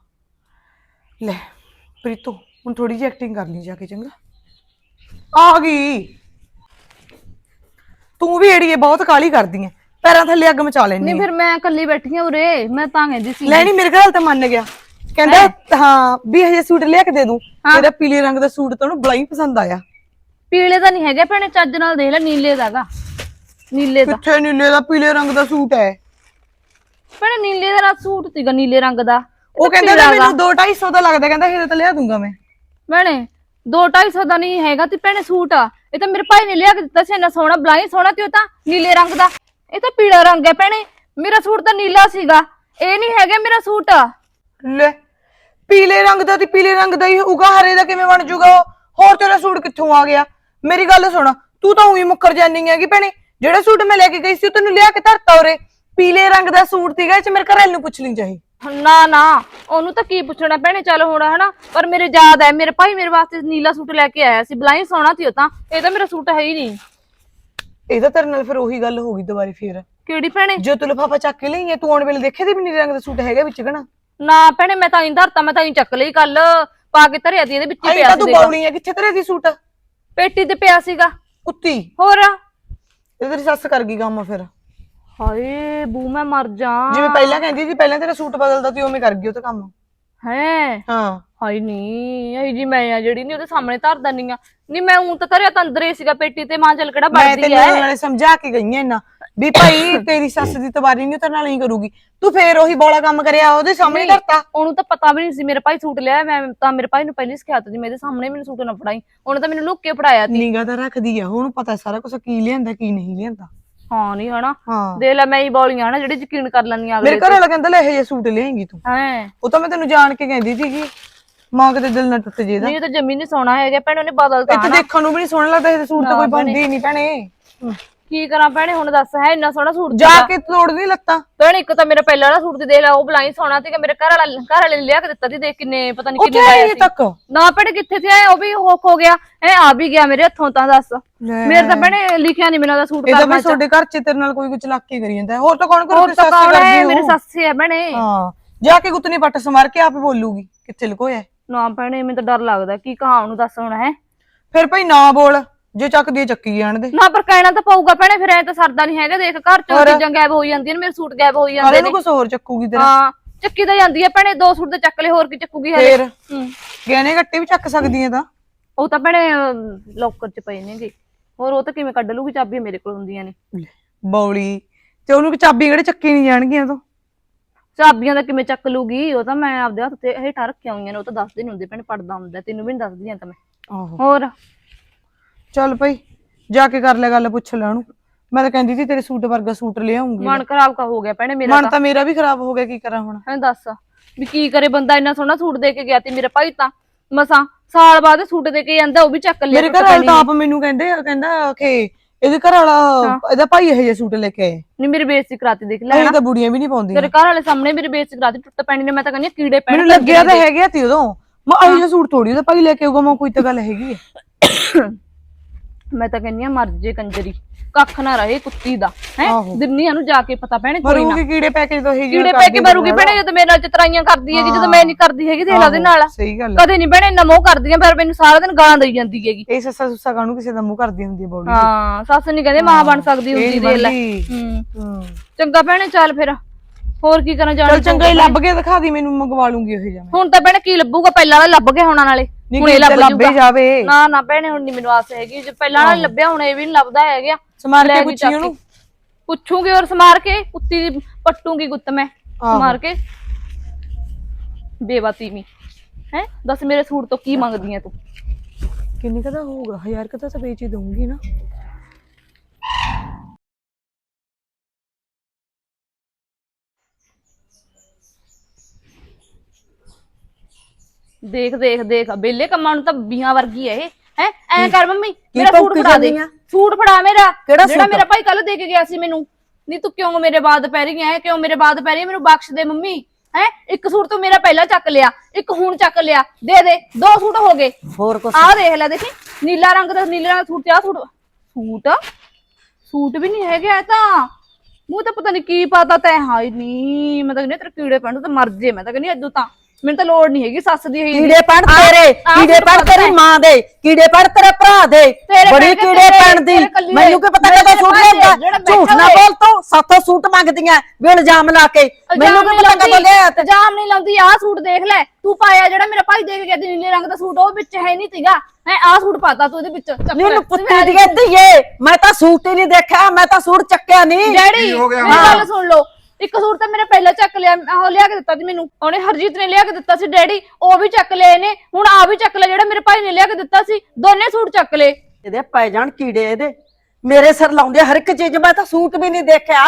Speaker 4: ਲੈ ਪ੍ਰੀਤੋ ਹੁਣ ਥੋੜੀ ਜਿਹੀ ਐਕਟਿੰਗ ਕਰ ਲਈ ਜਾ ਕੇ ਚੰਗਾ। ਆ ਗਈ। ਤੂੰ ਵੀ ਏੜੀਏ ਬਹੁਤ ਕਾਲੀ ਕਰਦੀ ਐ ਪੈਰਾਂ ਥੱਲੇ ਅੱਗ ਮਚਾ ਲੈਣੀ
Speaker 3: ਨਹੀਂ ਫਿਰ ਮੈਂ ਇਕੱਲੀ ਬੈਠੀ ਆ ਉਰੇ ਮੈਂ ਤਾਂ ਕਹਿੰਦੀ ਸੀ।
Speaker 4: ਲੈ ਨਹੀਂ ਮੇਰੇ ਘਰ ਤਾਂ ਮੰਨ ਗਿਆ। ਕਹਿੰਦਾ ਹਾਂ? ਵੀ ਹਜੇ ਸੂਟ ਲਿਆ ਕੇ ਦੇ ਦੂੰ। ਤੇਰਾ ਪੀਲੇ ਰੰਗ ਦਾ ਸੂਟ ਤਾਂ ਉਹਨੂੰ ਬੜਾ ਹੀ ਪਸੰਦ ਆਇਆ।
Speaker 3: ਪੀਲੇ ਦਾ ਨਹੀਂ ਹੈਗਾ ਭੈਣੇ ਚੱਜ ਨਾਲ ਦੇਖ ਲੈ ਨੀਲੇ ਦਾਗਾ। ਨੀਲੇ ਦਾ।
Speaker 4: ਕਿੱਥੇ ਨੀਲੇ ਦਾ? ਪੀਲੇ ਰੰਗ ਦਾ ਸੂਟ ਹੈ।
Speaker 3: ਭੈਣੇ ਨੀਲੇ ਦਾ ਨਾਲ ਸੂਟ ਸੀਗਾ ਨੀਲੇ ਰੰਗ ਦਾ।
Speaker 4: ਉਹ ਕਹਿੰਦਾ ਨਾ ਮੈਨੂੰ 2-250 ਦਾ। ਲੱਗਦਾ ਕਹਿੰਦਾ ਇਹ ਤਾਂ ਲਿਆ ਦੂੰਗਾ ਮੈਂ।
Speaker 3: ਭੈਣੇ 2-250 ਦਾ ਨਹੀਂ ਹੈਗਾ ਤੇ ਭੈਣੇ ਸੂਟ ਆ। ਇਹ ਤਾਂ ਮੇਰੇ ਭਾਈ ਨੇ ਲਿਆ ਕੇ ਦਿੱਤਾ ਸੀ ਇੰਨਾ ਸੋਹਣਾ ਬਲਾਈ ਸੋਹਣਾ ਤੇ ਉਹ ਤਾਂ ਨੀਲੇ ਰੰਗ ਦਾ। ਇਹ ਤਾਂ ਪੀਲਾ ਰੰਗ ਹੈ ਭੈਣੇ। ਮੇਰਾ ਸੂਟ ਤਾਂ ਨੀਲਾ ਸੀਗਾ। ਇਹ ਨਹੀਂ ਹੈਗਾ ਮੇਰਾ ਸੂਟ।
Speaker 4: ਲੈ ਪੀਲੇ ਰੰਗ ਦਾ ਤੇ ਪੀਲੇ ਰੰਗ ਦਾ ਹੀ ਹੋਊਗਾ ਹਰੇ ਦਾ ਕਿਵੇਂ ਬਣ ਜਾਊਗਾ ਉਹ? ਹੋਰ ਤੇਰਾ ਸੂਟ ਕਿੱਥੋਂ ਆ ਗਿਆ? ਮੇਰੀ ਗੱਲ ਸੁਣ ਤੂੰ ਤਾਂ ਉਹੀ ਮੁੱਕਰ ਜਾਨੀ ਹੈਗੀ ਭੈਣੇ। ਜਿਹੜਾ ਸੂਟ ਮੈਂ ਲੈ ਕੇ ਗਈ ਸੀ ਉਹ ਤੈਨੂੰ ਲਿਆ ਕੇ ਧਰਤਾ ਉਰੇ। ਪੀਲੇ ਰੰਗ ਦਾ ਸੂਟ ਸੀਗਾ ਇਹ ਚ ਮੇਰੇ ਘਰ ਵਾਲੇ ਨੂੰ ਪੁੱਛ ਲਈ ਚਾਹੀ
Speaker 3: ਨਾ ਨਾ ਉਹਨੂੰ ਤਾਂ ਕੀ ਪੁੱਛਣਾ ਭੈਣੇ ਚੱਲ ਹੁਣ ਹਨਾ? ਪਰ ਮੇਰੇ ਯਾਦ ਹੈ ਮੇਰੇ ਭਾਈ ਮੇਰੇ ਵਾਸਤੇ ਨੀਲਾ ਸੂਟ ਲੈ ਕੇ ਆਇਆ ਸੀ ਬਲਾਈ ਸੋਹਣਾ ਸੀ ਉਹ ਤਾਂ। ਇਹ ਤਾਂ ਮੇਰਾ ਸੂਟ ਹੈ ਹੀ ਨਹੀਂ।
Speaker 4: ਇਹਦਾ ਤੇਰੇ ਨਾਲ ਫਿਰ ਉਹੀ ਗੱਲ ਹੋ ਗਈ ਦੁਬਾਰੇ ਫੇਰ।
Speaker 3: ਕਿਹੜੀ ਭੈਣੇ?
Speaker 4: ਜੋ ਤੂੰ ਲਿਫਾਫਾ ਚੱਕ ਕੇ ਲਈ ਹੈ ਤੂੰ ਆਉਣ ਵੇਲੇ ਦੇਖੇ ਤੇ ਵੀ ਨੀਲੇ ਰੰਗ ਦਾ ਸੂਟ ਹੈਗਾ ਵਿੱਚ ਕਣਾ
Speaker 3: ਨਾ ਭੈਣੇ ਮੈਂ ਤਾਂ ਹੀ ਧਰਤਾ ਮੈਂ ਤਾਂ ਹੀ ਚੱਕ ਲਈ ਕੱਲ। ਪਾ ਕੇ ਧਰਿਆ ਦੀ ਇਹਦੇ ਵਿੱਚ ਹੀ ਪਿਆ
Speaker 4: ਤਾਂ
Speaker 3: ਸੀ
Speaker 4: ਤੂੰ
Speaker 3: ਦੇਖੋ।
Speaker 4: ਹੈ ਕਿੱਥੇ ਤੇਰੇ ਦੀ ਸੂਟ?
Speaker 3: ਪੇਟੀ ਤੇ ਪਿਆ ਸੀਗਾ।
Speaker 4: ਕੁੱਤੀ।
Speaker 3: ਹੋਰ?
Speaker 4: ਇਹ ਤੇਰੀ ਸੱਸ ਕਰ ਗਈ ਕੰਮ ਫਿਰ।
Speaker 3: ਹਾਏ ਬੂ ਮੈਂ ਮਰ ਜਾ
Speaker 4: ਜਿਵੇਂ ਪਹਿਲਾਂ ਕਹਿੰਦੀ ਸੀ ਪਹਿਲਾਂ ਤੇਰਾ ਸੂਟ ਬਦਲਦਾ ਤੀ ਉਵੇਂ ਕਰ ਗਈ ਉਹ ਤਾਂ ਕੰਮ।
Speaker 3: ਹੈ?
Speaker 4: ਹਾਂ।
Speaker 3: ਹਾਏ ਨਹੀਂ ਇਹ ਜੀ ਮੈਂ ਆ ਜਿਹੜੀ ਨਹੀਂ ਉਹਦੇ ਸਾਹਮਣੇ ਧਰ ਦਨੀ ਆ। ਨਹੀਂ ਮੈਂ ਉਂ ਤਾਂ ਧਰਿਆ ਤਾਂ ਅੰਦਰ ਸੀਗਾ ਪੇਟੀ ਤੇ ਮਾਂ ਚੱਲ ਕਿਹੜਾ
Speaker 4: ਮੈਂ
Speaker 3: ਵੜਦੀ
Speaker 4: ਤੈਨੂੰ ਉਹਦੇ ਨਾਲੇ ਸਮਝਾ ਕੇ ਗਈ ਐ ਵੀ ਭਾਈ ਤੇਰੀ ਸੱਸ ਦੀ ਤਵਾਰੀ ਨਹੀਂ ਤੇਰੇ ਨਾਲ ਨਹੀਂ ਕਰੂਗੀ। ਤੂੰ ਫੇਰ ਉਹੀ ਬੋਲਾ ਕੰਮ ਕਰਿਆ ਉਹਦੇ ਸਾਹਮਣੇ ਕਰਤਾ
Speaker 3: ਉਹਨੂੰ ਤਾਂ ਪਤਾ ਵੀ ਨਹੀਂ ਸੀ ਮੇਰੇ ਭਾਈ ਸੂਟ ਲਿਆ ਮੈਂ ਤਾਂ ਮੇਰੇ ਭਾਈ ਨੂੰ ਪਹਿਲੀ ਸਿਖਾਇਆ ਸੀ ਮੇਰੇ ਸਾਹਮਣੇ ਮੈਨੂੰ ਸੂਟ ਨਾ ਫੜਾਈ। ਉਹਨੇ ਤਾਂ ਮੈਨੂੰ ਲੁੱਕ ਕੇ ਫੜਾਇਆ ਸੀ।
Speaker 4: ਨਿਗਾ ਤਾਂ ਰੱਖਦੀ ਆ ਉਹਨੂੰ ਪਤਾ ਸਾਰਾ ਕੁਝ ਕੀ ਲਿਆਂਦਾ ਕੀ ਨਹੀਂ ਲਿਆਂਦਾ।
Speaker 3: ਹਾਂ ਨਹੀਂ ਹਨਾ।
Speaker 4: ਹਾਂ।
Speaker 3: ਦੇਖ ਲੈ ਮੈਂ ਹੀ ਬੋਲੀਆਂ ਹਨਾ ਜਿਹੜੀ ਯਕੀਨ ਕਰ ਲੈਂਦੀਆਂ
Speaker 4: ਮੇਰੇ
Speaker 3: ਅਗਲੇ
Speaker 4: ਘਰ ਵਾਲਾ ਕਹਿੰਦਾ ਲੈ ਇਹ ਜੇ ਸੂਟ ਲਿਆਏਂਗੀ ਤੂੰ।
Speaker 3: ਹੈ।
Speaker 4: ਉਹ ਤਾਂ ਮੈਂ ਤੈਨੂੰ ਜਾਣ ਕੇ ਕਹਿੰਦੀ ਸੀਗੀ ਮਾਂ ਕਿਤੇ ਦਿਲ ਨਾ ਟੁੱਟ ਜੇ ਇਹਦਾ।
Speaker 3: ਨਹੀਂ ਉਹ ਤਾਂ ਜਮੀ ਨਹੀਂ ਸੋਹਣਾ ਹੈਗਾ ਭੈਣ ਉਹਨੇ ਬਦਲਤਾ
Speaker 4: ਇੱਥੇ ਦੇਖਣ ਨੂੰ ਵੀ ਨਹੀਂ ਸੋਹਣਾ ਲੱਗਦਾ ਇਹ ਸੂਟ ਤਾਂ ਕੋਈ ਬੰਦੀ ਹੀ ਨਹੀਂ ਭੈਣੇ।
Speaker 3: ਕੀ ਕਰਾਂ ਭੈਣੇ ਹੁਣ ਦੱਸ ਹੈ ਇੰਨਾ ਸੋਹਣਾ ਸੂਟ
Speaker 4: ਜਾ ਕੇ ਤੋੜ ਨਹੀਂ ਲੱਤਾਂ।
Speaker 3: ਭੈਣ ਇੱਕ ਤਾਂ ਮੇਰਾ ਪਹਿਲਾਂ ਵਾਲਾ ਸੂਟ ਤੇ ਦੇਖ ਲੈ ਉਹ ਬਲਾਈ ਸੋਹਣਾ ਸੀਗਾ ਮੇਰੇ ਘਰ ਵਾਲਾ ਘਰ ਵਾਲੇ ਨੇ ਲਿਆ ਕੇ ਦਿੱਤਾ ਸੀ ਦੇਖ ਕਿੰਨੇ ਪਤਾ ਨਹੀਂ
Speaker 4: ਉੱਥੇ
Speaker 3: ਕਿੰਨੇ
Speaker 4: ਇਹ
Speaker 3: ਸੀ।
Speaker 4: ਤੱਕ।
Speaker 3: ਨਾ ਭੈਣੇ ਕਿੱਥੇ ਸੀ ਆਏ? ਉਹ ਵੀ ਹੋਕ ਹੋ ਗਿਆ। ਐ ਆ ਵੀ ਗਿਆ ਮੇਰੇ ਹੱਥੋਂ ਤਾਂ ਦੱਸ।
Speaker 4: ਲੈ।
Speaker 3: ਮੇਰੇ ਤਾਂ ਭੈਣੇ ਲਿਖਿਆ ਨਹੀਂ ਮੈਨੂੰ ਉਹਦਾ ਸੂਟ
Speaker 4: ਇਹ ਤਾਂ
Speaker 3: ਕਰਨਾ
Speaker 4: ਵੀ ਤੁਹਾਡੇ ਘਰ ਚ ਤੇਰੇ ਨਾਲ ਕੋਈ ਕੁਝ ਲੱਗ ਕੇ ਕਰੀ ਜਾਂਦਾ। ਹੈ। ਹੋਰ ਤਾਂ ਕੌਣ ਕਰੂ
Speaker 3: ਹੋਰ
Speaker 4: ਤੇ
Speaker 3: ਤਾਂ
Speaker 4: ਸੱਸ
Speaker 3: ਕੌਣ
Speaker 4: ਕਰਦੀ
Speaker 3: ਹੈ। ਮੇਰੇ ਸੱਸੇ ਹੈ ਭੈਣੇ।
Speaker 4: ਹਾਂ। ਜਾ ਕੇ ਗੁੱਤਨੀ ਪੱਟ ਸਮਾਰ ਕੇ ਆਪੇ ਬੋਲੂਗੀ ਕਿੱਥੇ ਲੁਕੋਇਆ। ਹੈ।
Speaker 3: ਨਾ ਭੈਣੇ ਮੈਨੂੰ ਤਾਂ ਡਰ ਲੱਗਦਾ ਕੀ ਕਹਾਂ ਉਹਨੂੰ ਦੱਸ ਹੁਣ ਹੈ।
Speaker 4: ਫਿਰ ਭਾਈ ਨਾ ਬੋਲ। ਜੇ ਚੱਕਦੀ ਹੈ ਚੱਕੀ ਜਾਣ ਦੇ।
Speaker 3: ਨਾ ਪਰ ਕਹਿਣਾ ਤਾਂ ਪਊਗਾ ਭੈਣੇ ਫਿਰ ਐ ਤਾਂ ਸਰਦਾ ਨਹੀਂ ਹੈਗਾ ਦੇਖ ਘਰ ਚੋਂ ਚੀਜ਼ਾਂ ਗਾਇਬ ਹੋ ਜਾਂਦੀਆਂ ਨੇ ਮੇਰੇ ਸੂਟ ਗਾਇਬ ਹੋ ਜਾਂਦੇ
Speaker 4: ਨੂੰ।
Speaker 3: ਨੇ
Speaker 4: ਕੁਝ ਹੋਰ ਚੱਕੂਗੀ ਤੇਰਾ।
Speaker 3: ਹਾਂ ਚੱਕੀ ਤਾਂ ਜਾਂਦੀ ਹੈ ਭੈਣੇ ਦੋ ਸੂਟ ਤੇ ਚੱਕ ਲੈ ਹੋਰ ਕੀ ਚੱਕੂਗੀ ਹਲੇ
Speaker 4: ਫੇਰ?
Speaker 3: ਹੂੰ।
Speaker 4: ਗਹਿਣੇ ਗੱਟੇ ਵੀ ਚੱਕ ਸਕਦੀ ਹੈ ਤਾਂ।
Speaker 3: ਉਹ ਤਾਂ ਭੈਣੇ ਲੋਕਰ ਚ ਪਏ ਨੇਗੇ। ਹੋਰ ਉਹ ਤਾਂ ਕਿਵੇਂ ਕੱਢ ਲੂਗੀ ਚਾਬੀਆਂ ਮੇਰੇ ਕੋਲ ਹੁੰਦੀਆਂ ਨੇ।
Speaker 4: ਬੌਲੀ ਤੇ ਉਹਨੂੰ ਚਾਬੀ ਕਿਹੜੇ ਚੱਕੀ ਨਹੀਂ ਜਾਣਗੀਆਂ ਤੋਂ?
Speaker 3: ਚਾਬੀਆਂ ਦਾ ਕਿਵੇਂ ਚੱਕ ਲੂਗੀ ਉਹ ਤਾਂ ਮੈਂ ਆਪਦੇ ਹੱਥ ਤੇ ਹੇਠਾਂ ਰੱਖੀਆਂ ਹੋਈਆਂ ਨੇ ਉਹ ਤਾਂ ਦੱਸਦੇ ਨਹੀਂ ਹੁੰਦੇ ਭੈਣੇ ਪੜਦਾ ਹੁੰਦਾ ਤੈਨੂੰ ਵੀ ਨਹੀਂ ਦੱਸਦੀ ਆ ਤਾਂ ਮੈਂ।
Speaker 4: ਆਹੋ।
Speaker 3: ਹੋਰ?
Speaker 4: ਚੱਲ ਭਾਈ ਜਾ ਕੇ ਕਰ ਲੈ ਗੱਲ ਪੁੱਛ ਲੈ ਉਹਨੂੰ। ਮੈਂ ਤਾਂ ਕਹਿੰਦੀ ਸੀ ਤੇਰੇ ਸੂਟ ਵਰਗਾ ਸੂਟ ਲਿਆਉਂਗੀ।
Speaker 3: ਮਨ ਖਰਾਬ ਕਾ ਹੋ ਗਿਆ ਭੈਣੇ ਮੇਰਾ
Speaker 4: ਮਨ ਤਾਂ। ਮੇਰਾ ਵੀ ਖਰਾਬ ਹੋ ਗਿਆ ਕੀ ਕਰਾਂ ਹੁਣ?
Speaker 3: ਹੈ ਦੱਸ ਵੀ ਕੀ ਕਰੇ ਬੰਦਾ ਇੰਨਾ ਸੋਹਣਾ ਸੂਟ ਦੇ ਕੇ ਗਿਆ ਤੇ ਮੇਰਾ ਭਾਈ ਤਾਂ। ਮਸਾਂ ਸਾਲ ਬਾਅਦ ਸੂਟ ਦੇ ਕੇ ਜਾਂਦਾ ਉਹ ਵੀ ਚੱਕ ਲਿਆ
Speaker 4: ਮੇਰੇ ਘਰ ਵਾਲਾ ਤਾਂ ਆਪ ਮੈਨੂੰ ਕਹਿੰਦੇ ਆ ਕਹਿੰਦਾ ਕਿ ਇਹਦੇ ਘਰ ਵਾਲਾ ਇਹਦਾ ਭਾਈ ਇਹ ਜਿਹੇ ਸੂਟ ਲੈ ਕੇ ਆਏ।
Speaker 3: ਨਹੀਂ ਮੇਰੀ ਬੇਇੱਜ਼ਤੀ ਕਰਾਤੀ ਦੇਖ ਲੈ
Speaker 4: ਇਹ ਤਾਂ ਬੁੜੀਆਂ ਵੀ ਨਹੀਂ ਪਾਉਂਦੀਆਂ।
Speaker 3: ਤੇਰੇ ਘਰ ਵਾਲੇ ਸਾਹਮਣੇ ਮੇਰੀ ਬੇਇੱਜ਼ਤੀ ਕਰਾਤੀ ਟੁੱਟ ਪੈਣੀ ਨੇ ਮੈਂ ਤਾਂ ਕਹਿੰਦੀ ਕੀੜੇ ਪੈਣ
Speaker 4: ਮੈਨੂੰ ਲੱਗਿਆ ਤਾਂ ਹੈਗਾ ਤੀ ਉਦੋਂ। ਮੈਂ ਇਹ ਜਿਹਾ ਸੂਟ ਥੋੜੀ ਉਹਦਾ ਭਾਈ ਲੈ ਕੇ ਆਊਗਾ ਮੈਂ ਕੋਈ ਤਾਂ ਗੱਲ ਹੈਗੀ ਹੈ
Speaker 3: ਮੈਂ ਤਾਂ ਕਹਿੰਦੀ ਆ ਮਰ ਜੇ ਕੰਜਰੀ। ਕੱਖ ਨਾ ਰਹੇ ਕੁੱਤੀ ਦਾ ਹੈ?
Speaker 4: ਆਹੋ।
Speaker 3: ਦਿੰਨੀਆਂ ਨੂੰ ਜਾ ਕੇ ਪਤਾ ਪੈਣੇ ਕੋਈ ਨਾ।
Speaker 4: ਮਰੂਗੀ ਕੀੜੇ ਪੈ ਕੇ ਜਦੋਂ ਇਹ
Speaker 3: ਕੀੜੇ ਪੈ ਕੇ ਮਰੂਗੀ ਭੈਣੇ ਜਦੋਂ ਮੇਰੇ ਨਾਲ ਚਤਰਾਈਆਂ ਕਰਦੀ ਹੈਗੀ ਜਦੋਂ ਮੈਂ ਨਹੀਂ ਕਰਦੀ ਹੈਗੀ ਦੇਖ ਲਾ ਉਹਦੇ ਨਾਲ।
Speaker 4: ਸਹੀ ਗੱਲ ਹੈ
Speaker 3: ਕਦੇ ਨਹੀਂ ਭੈਣੇ ਨਮੋ ਕਰਦੀਆਂ ਪਰ ਮੈਨੂੰ ਸਾਰਾ ਦਿਨ ਗਾਲਾਂ ਦੇਈ ਜਾਂਦੀ ਹੈਗੀ।
Speaker 4: ਇਹ ਸੱਸਾ ਸੁੱਸਾ ਕਾਹਨੂੰ ਕਿਸੇ ਦਾ ਮੂੰਹ ਕਰਦੀ ਹੁੰਦੀ ਹੈ ਬੋਲੀ
Speaker 3: ਹਾਂ ਸੱਸ ਨਹੀਂ ਕਹਿੰਦੇ ਮਾਂ ਬਣ ਸਕਦੀ ਹੁੰਦੀ ਦੇਖ ਲੈ। ਹੂੰ। ਚੰਗਾ ਭੈਣੇ ਚੱਲ ਫਿਰ। ਹੋਰ ਕੀ ਕਰਾਂ ਜਾਣ
Speaker 4: ਚਲ ਚੰਗਾ ਹੀ ਲੱਭ ਕੇ ਦਿਖਾ ਦੀ ਮੈਨੂੰ ਮੰਗਵਾ ਲੂੰਗੀ ਉਹ ਜਿਹਾ
Speaker 3: ਹੁਣ ਤਾਂ ਭੈਣੇ ਕੀ ਲੱਭੂਗਾ ਪਹਿਲਾਂ ਵਾਲਾ ਲੱਭ ਗਿਆ ਹੋਣਾ ਨਾਲੇ।
Speaker 4: ਨਹੀਂ
Speaker 3: ਹੁਣ ਇਹ ਲੱਭ
Speaker 4: ਜਾਵੇ।
Speaker 3: ਨਾ ਨਾ ਭੈਣੇ ਹੁਣ ਨਹੀਂ ਮੈਨੂੰ ਆਸ ਹੈਗੀ। ਜੇ ਪਹਿਲਾਂ ਵਾਲਾ ਲੱਭਿਆ ਹੁਣ ਇਹ ਵੀ ਨਹੀਂ ਲੱਭਦਾ ਹੈਗਾ।
Speaker 4: ਸਮਾਰ ਕੇ ਪੁੱਛੀ। ਉਹਨੂੰ?
Speaker 3: ਪੁੱਛੂਗੀ ਔਰ ਸਮਾਰ ਕੇ? ਕੁੱਤੀ ਦੀ ਪੱਟੂਗੀ ਗੁੱਤ ਮੈਂ। ਸਮਾਰ ਕੇ? ਬੇਵਾਤੀ ਵੀ ਹੈ? ਦੱਸ ਮੇਰੇ ਸੂਟ ਤੋਂ ਕੀ ਮੰਗਦੀ ਐ ਤੂੰ?
Speaker 4: ਕਿੰਨੇ ਕਦਾ ਹੋਊਗਾ? ਹਜ਼ਾਰ ਕਦਾ ਤਾਂ ਵੇਚ ਹੀ ਦਊਂਗੀ ਨਾ।
Speaker 3: ਦੇਖ ਦੇਖ ਦੇਖ। ਬੇਲੇ ਕੰਮਾਂ ਨੂੰ ਤਾਂ ਬੀਆਂ ਵਰਗੀ ਐ ਇਹ। ਹੈ? ਐ ਕਰ ਮੰਮੀ ਮੇਰਾ ਸੂਟ ਫੜਾ ਦੇ।
Speaker 2: ਆਂ?
Speaker 3: ਸੂਟ ਫੜਾ ਮੇਰਾ।
Speaker 2: ਕਿਹੜਾ
Speaker 3: ਜਿਹੜਾ? ਮੇਰਾ ਭਾਈ ਕੱਲ ਦੇ ਕੇ ਗਿਆ ਸੀ ਮੈਨੂੰ। ਨਹੀਂ ਤੂੰ ਕਿਉਂ ਮੇਰੇ ਬਾਦ ਪੈ ਰਹੀ ਐ ਕਿਉਂ ਮੇਰੇ ਬਾਦ ਪੈ ਰਹੀ? ਮੈਨੂੰ ਬਖਸ਼ ਦੇ ਮੰਮੀ। ਹੈ? ਇੱਕ ਸੂਟ ਤੂੰ ਮੇਰਾ ਪਹਿਲਾਂ ਚੱਕ ਲਿਆ। ਇੱਕ ਹੁਣ ਚੱਕ ਲਿਆ। ਦੇ ਦੇ। ਦੋ ਸੂਟ ਹੋ ਗਏ।
Speaker 2: ਹੋਰ ਕੁਛ?
Speaker 3: ਆਹ ਦੇਖ ਲੈ ਦੇਖੀ। ਨੀਲਾ ਰੰਗ ਦਾ ਨੀਲੇ ਰੰਗ ਦਾ ਸੂਟ ਤੇ ਆਹ ਸੂਟ ਸੂਟ? ਸੂਟ ਵੀ ਨਹੀਂ ਹੈਗਾ ਇਹ ਤਾਂ। ਮੂੰਹ ਤਾਂ ਪਤਾ ਨਹੀਂ ਕੀ ਪਾਤਾ ਤੈਂ। ਹਾਈ ਨਹੀਂ ਮੈਂ ਤਾਂ ਕਹਿੰਦੀ ਤੇਰੇ ਕੀੜੇ ਪੈਣ ਤਾਂ ਮਰ ਜੇ। ਮੈਂ ਤਾਂ ਕਹਿੰਦੀ ਅੱਜੂ ਤਾਂ। ਮੈਨੂੰ ਤਾਂ ਲੋੜ ਨਹੀਂ ਹੈਗੀ ਸੱਸ ਦੀ ਹੀ
Speaker 2: ਕੀੜੇ ਪੜ ਤੇਰੇ ਕੀੜੇ ਪੜ ਤੇਰੀ ਮਾਂ ਦੇ ਕੀੜੇ ਪੜ ਤੇਰੇ ਭਰਾ ਦੇ। ਬੜੀ ਕੀੜੇ ਪੈਣ ਦੀ। ਮੈਨੂੰ ਕੀ ਪਤਾ ਕਦੋਂ ਸੂਟ
Speaker 3: ਭਾਈ ਦੇ,
Speaker 2: ਲਿਆਂਦਾ
Speaker 3: ਜਿਹੜਾ
Speaker 2: ਝੂਠ ਨਾ। ਬੋਲ ਤੂੰ ਸਾਥੋਂ ਸੂਟ ਮੰਗਦੀਆਂ ਵੀ ਇਲਜ਼ਾਮ ਲਾ ਕੇ। ਮੈਨੂੰ ਕੀ ਪਤਾ ਕਦੋਂ ਲਿਆ ਤੇ।
Speaker 3: ਜਾਮ ਨਹੀਂ ਲਾਉਂਦੀ ਆਹ ਸੂਟ ਦੇਖ ਲੈ ਤੂੰ ਪਾਇਆ ਜਿਹੜਾ ਮੇਰਾ ਭਾਈ ਦੇ ਕੇ ਗਿਆ ਨੀਲੇ ਰੰਗ ਦਾ ਸੂਟ ਉਹ ਵਿੱਚ ਹੈ ਨਹੀਂ ਸੀਗਾ। ਹੈ ਆਹ ਸੂਟ ਪਾਤਾ ਤੂੰ ਇਹਦੇ ਵਿੱਚ।
Speaker 2: ਨੀਨੂੰ ਕੁੱਤੇ ਦੀ ਧੀਏ ਮੈਂ ਤਾਂ ਸੂਟ ਹੀ ਨਹੀਂ ਦੇਖਿਆ ਮੈਂ ਤਾਂ ਸੂਟ ਚੱਕਿਆ ਨਹੀਂ।
Speaker 3: ਡੈਡੀ
Speaker 5: ਹੋ ਗਿਆ?
Speaker 3: ਮੇਰੀ ਗੱਲ ਸੁਣ ਲਓ ਇੱਕ ਸੂਟ ਤਾਂ ਮੇਰੇ ਪਹਿਲਾਂ ਚੱਕ ਲਿਆ ਉਹ ਲਿਆ ਕੇ ਦਿੱਤਾ ਸੀ ਮੈਨੂੰ। ਉਹਨੇ ਹਰਜੀਤ ਨੇ ਲਿਆ ਕੇ ਦਿੱਤਾ ਸੀ ਡੈਡੀ ਉਹ ਵੀ ਚੱਕ ਲਏ ਨੇ ਹੁਣ ਆ ਵੀ ਚੱਕ ਲਿਆ ਜਿਹੜਾ ਮੇਰੇ ਭਾਈ ਨੇ ਲਿਆ ਕੇ ਦਿੱਤਾ ਸੀ ਦੋਨੇ ਸੂਟ ਚੱਕ ਲਏ।
Speaker 2: ਇਹਦੇ ਪੈ ਜਾਣ ਕੀੜੇ ਇਹਦੇ। ਮੇਰੇ ਸਿਰ ਲਾਉਂਦੇ ਆ ਹਰ ਇੱਕ ਚੀਜ਼ ਮੈਂ ਤਾਂ ਸੂਟ ਵੀ ਨਹੀਂ ਦੇਖਿਆ।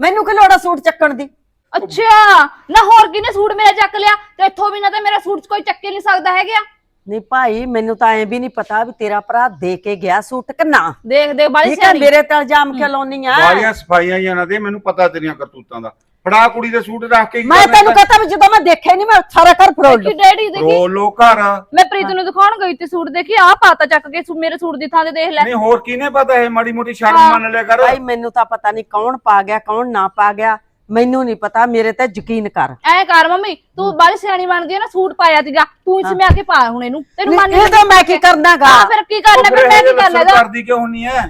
Speaker 2: ਮੈਨੂੰ ਕੀ ਲੋੜ ਸੂਟ ਚੱਕਣ ਦੀ?
Speaker 3: ਅੱਛਾ ਨਾ ਹੋਰ ਕਿਹਨੇ ਸੂਟ ਮੇਰਾ ਚੱਕ ਲਿਆ? ਤੇ ਇੱਥੋਂ ਵੀ ਨਾ ਤਾਂ ਮੇਰਾ ਸੂਟ ਕੋਈ ਚੱਕੇ ਨਹੀਂ ਸਕਦਾ ਹੈਗਾ।
Speaker 2: ਨਹੀਂ ਭਾਈ ਮੈਨੂੰ ਤਾਂ ਐ ਵੀ ਨਹੀਂ ਪਤਾ ਵੀ ਤੇਰਾ ਭਰਾ ਦੇ ਕੇ ਗਿਆ ਸੂਟ ਕਿ ਨਾ।
Speaker 3: ਦੇਖ ਦੇਖ ਬਾਲੀ
Speaker 2: ਠੀਕ ਹੈ
Speaker 3: ਸਿਆਣੀ।
Speaker 2: ਮੇਰੇ ਤੇ ਇਲਜ਼ਾਮ ਕਿਉਂ ਲਾਉਣੀ ਆ।
Speaker 5: ਵਾਲੀਆਂ ਸਫਾਈਆਂ ਜਾਂ ਨਾ ਦੇ ਮੈਨੂੰ ਪਤਾ ਤੇਰੀਆਂ ਕਰਤੂਤਾਂ ਦਾ। ਫੜਾ ਕੁੜੀ ਦੇ ਸੂਟ ਰੱਖ ਕੇ ਕੀ
Speaker 2: ਮੈਂ
Speaker 5: ਕਰਨਾ
Speaker 2: ਤੈਨੂੰ? ਕਹਤਾ ਵੀ ਜਦੋਂ ਮੈਂ ਦੇਖਿਆ ਨਹੀਂ ਮੈਂ ਸਾਰਾ ਘਰ ਫਰੋਲ
Speaker 3: ਕਿ
Speaker 2: ਲੂ
Speaker 3: ਡੈਡੀ ਦੇਖੀ।
Speaker 5: ਰੋ ਲੋ ਘਰ।
Speaker 3: ਮੈਂ ਪ੍ਰੀਤ ਨੂੰ ਦਿਖਾਉਣ ਗਈ ਤੇ ਸੂਟ ਦੇਖੀ ਆਹ ਪਾਤਾ ਚੱਕ ਕੇ ਸੂ- ਮੇਰੇ ਸੂਟ ਦੀ ਥਾਂ ਤੇ ਦੇਖ ਲੈ।
Speaker 5: ਨਹੀਂ ਹੋਰ ਕਿਹਨੇ ਪਤਾ ਇਹ ਮਾੜੀ ਮੋਟੀ ਸ਼ਰਮ ਮੰਨ ਲਿਆ ਕਰ?
Speaker 2: ਭਾਈ ਮੈਨੂੰ ਤਾਂ ਪਤਾ ਨਹੀਂ ਕੌਣ ਪਾ ਗਿਆ ਕੌਣ ਨਾ ਪਾ ਗਿਆ। ਮੈਨੂੰ ਨਹੀਂ ਪਤਾ ਮੇਰੇ ਤੇ ਯਕੀਨ ਕਰ।
Speaker 3: ਐ ਕਰ ਮੰਮੀ ਤੂੰ ਬਾਲੀ ਸਿਆਣੀ ਬਣਦੀ ਹੈ ਨਾ ਸੂਟ ਪਾਇਆ ਸੀਗਾ ਤੂੰ ਇਸ ਮੈਂ ਆ ਕੇ ਪਾ ਹੁਣ ਇਹਨੂੰ। ਤੈਨੂੰ ਮੰਨ
Speaker 2: ਇਹ ਤਾਂ ਮੈਂ ਕੀ ਕਰਨਾਗਾ?
Speaker 3: ਹਾਂ ਫਿਰ ਕੀ ਕਰਨਾ ਫਿਰ ਮੈਂ ਕੀ ਕਰਨਾ ਇਹਦਾ?
Speaker 5: ਕਰਦੀ ਕਿਉਂ ਹੁੰਨੀ ਐ?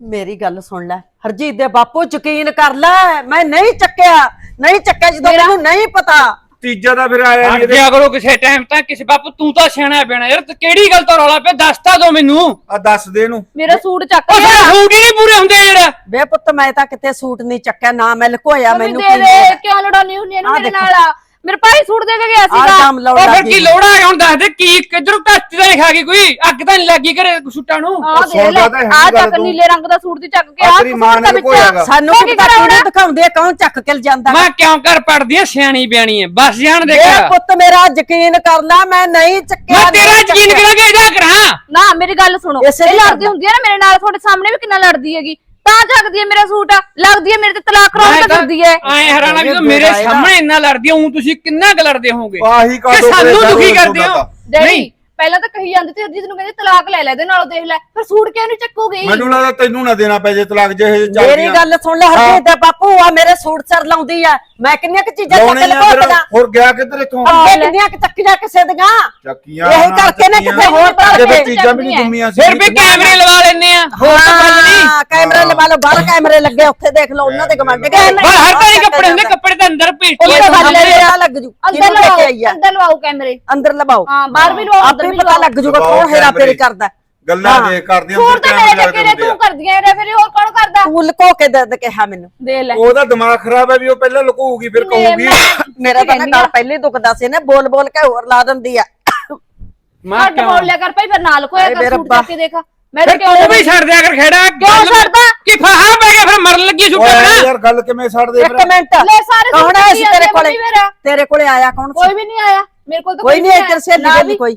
Speaker 2: ਮੇਰੀ ਗੱਲ ਸੁਣ ਲੈ ਹਰਜੀਤ ਦੇ ਬਾਪੂ ਯਕੀਨ ਕਰ ਲੈ ਮੈਂ ਨਹੀਂ ਚੱਕਿਆ ਨਹੀਂ ਚੱਕਿਆ ਜਦੋਂ ਮੈਨੂੰ ਨਹੀਂ ਪਤਾ।
Speaker 5: ਤੀਜਾ ਤਾਂ ਫਿਰ ਆਇਆ ਨਹੀਂ
Speaker 1: ਜਾ ਕਰੋ ਕਿਸੇ ਟਾਈਮ ਤਾਂ ਕਿਸੇ ਬਾਪੂ ਤੂੰ ਤਾਂ ਸਿਆਣਾ ਪੈਣਾ ਯਾਰ ਤੇ ਕਿਹੜੀ ਗੱਲ ਤੋਂ ਰੌਲਾ ਪਿਆ? ਦੱਸ ਤਾਂ ਦੋ ਮੈਨੂੰ।
Speaker 5: ਆ ਦੱਸ ਦੇ ਇਹਨੂੰ।
Speaker 3: ਮੇਰਾ ਸੂਟ ਚੱਕ
Speaker 1: ਉਹ
Speaker 3: ਲਿਆ।
Speaker 1: ਫਿਰ ਸੂਟ ਹੀ ਨਹੀਂ ਪੂਰੇ ਹੁੰਦੇ ਯਾਰ।
Speaker 2: ਵੇ ਪੁੱਤ ਮੈਂ ਤਾਂ ਕਿਤੇ ਸੂਟ ਨਹੀਂ ਚੱਕਿਆ ਨਾ ਮੈਂ ਲੁਕੋਇਆ ਮੈਨੂੰ
Speaker 3: ਦੇ
Speaker 2: ਕੀ
Speaker 3: ਦੇ? ਕਿਉਂ ਲੜਾਉਣੀ ਹੁੰਦੀ ਇਹਨੂੰ
Speaker 2: ਆਹ
Speaker 3: ਮੇਰੇ
Speaker 2: ਦੇਖੋ।
Speaker 3: ਨਾਲ ਮੇਰੇ ਭਾਈ ਸੂਟ ਦੇ ਕੇ ਗਿਆ
Speaker 2: ਆਹ
Speaker 3: ਸੀਗਾ
Speaker 2: ਜਾਮ ਲਾਉਣ
Speaker 1: ਉਹ ਫਿਰ
Speaker 2: ਲੱਗੀ
Speaker 1: ਕੀ ਲੋੜਾ ਹੈ ਹੁਣ ਦੱਸ ਦੇ ਕੀ ਕਿਧਰੋਂ ਧਰਤੀ ਦਾ ਖਾ ਗਈ ਕੋਈ ਅੱਗ ਤਾਂ ਨਹੀਂ ਲੱਗੀ ਘਰੇ ਸੂਟਾਂ ਨੂੰ
Speaker 3: ਆਹ ਦੇਖ ਲੈ
Speaker 5: ਸੌਦਾ ਤਾਂ ਹੈ
Speaker 3: ਆਹ
Speaker 5: ਨੀ ਗੱਲ
Speaker 3: ਚੱਕ
Speaker 5: ਤੂੰ।
Speaker 3: ਨੀਲੇ ਰੰਗ ਦਾ ਸੂਟ ਦੀ ਚੱਕ ਕੇ
Speaker 5: ਆਹ
Speaker 3: ਆਹ
Speaker 5: ਤੇਰੀ ਮਾਂ ਨੇ ਲੁਕੋਇਆ ਹੈਗਾ।
Speaker 2: ਸਾਨੂੰ ਕੀ ਪਤਾ? ਕਿਹਨੇ ਦਿਖਾਉਂਦੇ ਆ, ਕੌਣ ਚੱਕ ਕੇ ਜਾਂਦਾ
Speaker 1: ਮੈਂ ਕਿਉਂ ਕਰ ਪੜਦੀ ਆ ਸਿਆਣੀ ਬਿਆਣੀ ਹੈ ਬਸ ਜਾਣ ਦੇ
Speaker 2: ਇਹ ਪੁੱਤ ਮੇਰਾ ਯਕੀਨ ਕਰ ਲੈ ਮੈਂ ਨਹੀਂ ਚੱਕਿਆ
Speaker 1: ਮੈਂ ਤੇਰਾ
Speaker 2: ਨਹੀਂ
Speaker 1: ਯਕੀਨ
Speaker 2: ਚੱਕਿਆ।
Speaker 1: ਕਰਾਂਗੇ ਇਹਦਾ ਕਰਾਂ
Speaker 3: ਨਾ ਮੇਰੀ ਗੱਲ ਸੁਣੋ
Speaker 2: ਇਸੇ
Speaker 3: ਇਹ ਲੜਦੀ। ਹੁੰਦੀ ਹੈ ਨਾ ਮੇਰੇ ਨਾਲ ਤੁਹਾਡੇ ਸਾਹਮਣੇ ਵੀ ਕਿੰਨਾ ਲੜਦੀ ਹੈਗੀ ਤਾਂ ਚੱਕਦੀ ਹੈ ਮੇਰਾ ਸੂਟ ਲੱਗਦੀ ਹੈ ਮੇਰੇ ਤੇ ਤਲਾਕ ਕਰਾਉਣ ਤਾਂ ਫਿਰਦੀ ਹੈ।
Speaker 1: ਐ ਹੈਰਾਨਾ ਵੀ ਤੂੰ ਮੇਰੇ। ਸਾਹਮਣੇ ਇੰਨਾ ਲੜਦੀ ਹੂੰ ਤੁਸੀਂ ਕਿੰਨਾ ਕੁ ਲੜਦੇ ਹੋਵੋਗੇ?
Speaker 5: ਆਹੀ
Speaker 1: ਕਿ
Speaker 5: ਕਾਟੋ
Speaker 1: ਸਾਨੂੰ
Speaker 5: ਕਰੇ
Speaker 1: ਦੁਖੀ ਕਰਦੇ ਹੋ?
Speaker 3: ਡੈਡੀ ਪਹਿਲਾਂ ਤਾਂ ਕਹੀ ਜਾਂਦੀ ਸੀ ਹਰਜੀਤ ਨੂੰ ਕਹਿੰਦੇ ਤਲਾਕ ਲੈ ਲੈ ਇਹਦੇ ਨਾਲੋਂ ਦੇਖ ਲੈ ਫਿਰ ਸੂਟ ਕਿਉਂ ਨਹੀਂ ਚੱਕੂਗੀ?
Speaker 5: ਮੈਨੂੰ ਲੱਗਦਾ ਤੈਨੂੰ ਨਾ ਦੇਣਾ ਪੈ ਜੇ ਤਲਾਕ ਜੇ ਇਹ
Speaker 2: ਮੇਰੀ ਗੱਲ ਸੁਣ ਲੈ ਹਰਜੀਤ ਦੇ ਬਾਪੂ ਆ ਮੇਰੇ ਸੂਟ ਸਿਰ ਲਾਉਂਦੀ ਆ। ਮੈਂ ਕਿੰਨੀਆਂ ਕੁ ਚੀਜ਼ਾਂ ਚੱਕ ਕੇ ਲਗਾਉਂਦਾ
Speaker 5: ਹੋਰ ਗਿਆ ਕਿੱਧਰ ਇਥੋਂ?
Speaker 2: ਅੱਗੇ ਕਿੰਨੀਆਂ ਕੁ ਚੱਕੀਆਂ ਕਿਸੇ ਦੀਆਂ?
Speaker 5: ਚੱਕੀਆਂ
Speaker 2: ਇਹੀ ਕਰਕੇ ਨਾ। ਕਿਤੇ ਹੋਰ ਕੇ
Speaker 5: ਫਿਰ ਚੀਜ਼ਾਂ ਵੀ ਨਹੀਂ ਗੁੰਮੀਆਂ ਸੀ
Speaker 1: ਫਿਰ ਵੀ ਕੈਮਰੇ ਲਵਾ ਲੈਨੇ ਆ। ਹੋਰ ਤਾਂ ਨਹੀਂ
Speaker 2: ਲਓ ਬਾਹਰ ਕੈਮਰੇ ਲੱਗੇ ਉੱਥੇ ਦੇਖ ਲਓ ਉਹਨਾਂ ਦੇ ਗਵਾਂਢ ਗਏ
Speaker 1: ਪਰ ਹਰ ਤਾਂ ਨਹੀਂ ਕੱਪੜੇ ਹੁੰਦੇ ਕੱਪੜੇ ਤਾਂ ਅੰਦਰ
Speaker 2: ਉਹ
Speaker 1: ਭੇਟੀ
Speaker 2: ਮੇਰੇ
Speaker 1: ਆ
Speaker 2: ਬੱਲੇ ਪਤਾ ਲੱਗ ਜੂ।
Speaker 3: ਅੰਦਰ
Speaker 2: ਕਿਹਨੂੰ ਲੈ ਕੇ ਆਈ
Speaker 3: ਲਵਾਓ
Speaker 2: ਆ?
Speaker 3: ਅੰਦਰ ਲਵਾਓ ਕੈਮਰੇ।
Speaker 2: ਅੰਦਰ ਲਵਾਓ।
Speaker 3: ਹਾਂ ਬਾਹਰ ਵੀ ਲਵਾਓ ਅੰਦਰ
Speaker 2: ਆਪੇ
Speaker 3: ਵੀ
Speaker 2: ਪਤਾ
Speaker 3: ਲਵਾਓ।
Speaker 2: ਲੱਗ ਜੂਗਾ ਕੌਣ ਹੇਰਾ ਫੇਰੀ। ਕਰਦਾ।
Speaker 5: ਗੱਲਾਂ
Speaker 2: ਹਾਂ।
Speaker 5: ਦੇ ਕਰਦੀਆਂ
Speaker 3: ਸੂਟ ਤਾਂ ਮੇਰੇ ਚੱਕੇ ਨੇ ਤੂੰ। ਕਰਦੀਆਂ ਇਹਦਾ ਫਿਰ ਹੋਰ ਕੌਣ ਕਰਦਾ?
Speaker 2: ਤੂੰ ਲੁਕੋ ਕੇ ਦੇ ਦੇ ਕਿਹਾ ਮੈਨੂੰ।
Speaker 3: ਦੇ ਲੈ।
Speaker 5: ਉਹਦਾ ਦਿਮਾਗ ਖਰਾਬ ਹੈ ਵੀ ਉਹ ਪਹਿਲਾਂ ਲੁਕਾਊਗੀ ਫਿਰ ਕਹੂਗੀ।
Speaker 2: ਮੇਰਾ ਤਾਂ
Speaker 3: ਕਹਿੰਦੀ
Speaker 2: ਨਾਲ
Speaker 3: ਆ।
Speaker 2: ਪਹਿਲੇ ਦੁਖਦਾ ਸੀ ਨਾ ਬੋਲ ਬੋਲ ਕੇ ਹੋਰ ਲਾ ਦਿੰਦੀ ਆ।
Speaker 1: ਮੈਂ ਕਿਉਂ
Speaker 3: ਬੋਲ ਲਿਆ ਕਰ ਭਾਈ ਫਿਰ ਨਾਲ ਕੋਇਆ ਕਰ ਸੂਟ। ਚੱਕ ਕੇ ਦੇਖਾ। ਮੈਂ ਤਾਂ
Speaker 1: ਫਿਰ
Speaker 3: ਕਿਉਂ
Speaker 1: ਤੂੰ ਵੀ ਛੱਡ ਦਿਆ ਕਰ ਖੇੜਾ
Speaker 3: ਕਿਉਂ ਛੱਡਦਾ?
Speaker 1: ਕਿ ਫਾਹਾ ਪੈ ਗਿਆ ਫਿਰ ਮਰਨ ਲੱਗੀ
Speaker 5: ਓਏ
Speaker 1: ਛੁੱਟਾ ਨਾ
Speaker 5: ਯਾਰ ਗੱਲ ਕਿਵੇਂ ਛੱਡ ਦੇ
Speaker 2: ਇੱਕ ਮਿੰਟ
Speaker 3: ਲੈ ਸਾਰੇ
Speaker 2: ਕੌਣ ਆਇਆ ਸੀ ਤੇਰੇ ਕੋਲੇ
Speaker 3: ਮੰਮੀ ਮੇਰਾ।
Speaker 2: ਤੇਰੇ ਕੋਲੇ ਆਇਆ ਕੌਣ ਸੀ
Speaker 3: ਕੋਈ ਵੀ ਨਹੀਂ ਆਇਆ ਮੇਰੇ ਕੋਲ ਤਾਂ
Speaker 2: ਕੋਈ ਨਹੀਂ ਆਇਆ ਤੇਰੇ
Speaker 3: ਨਾ
Speaker 2: ਸਹੇਲੀ
Speaker 3: ਵੀ-
Speaker 2: ਕੋਈ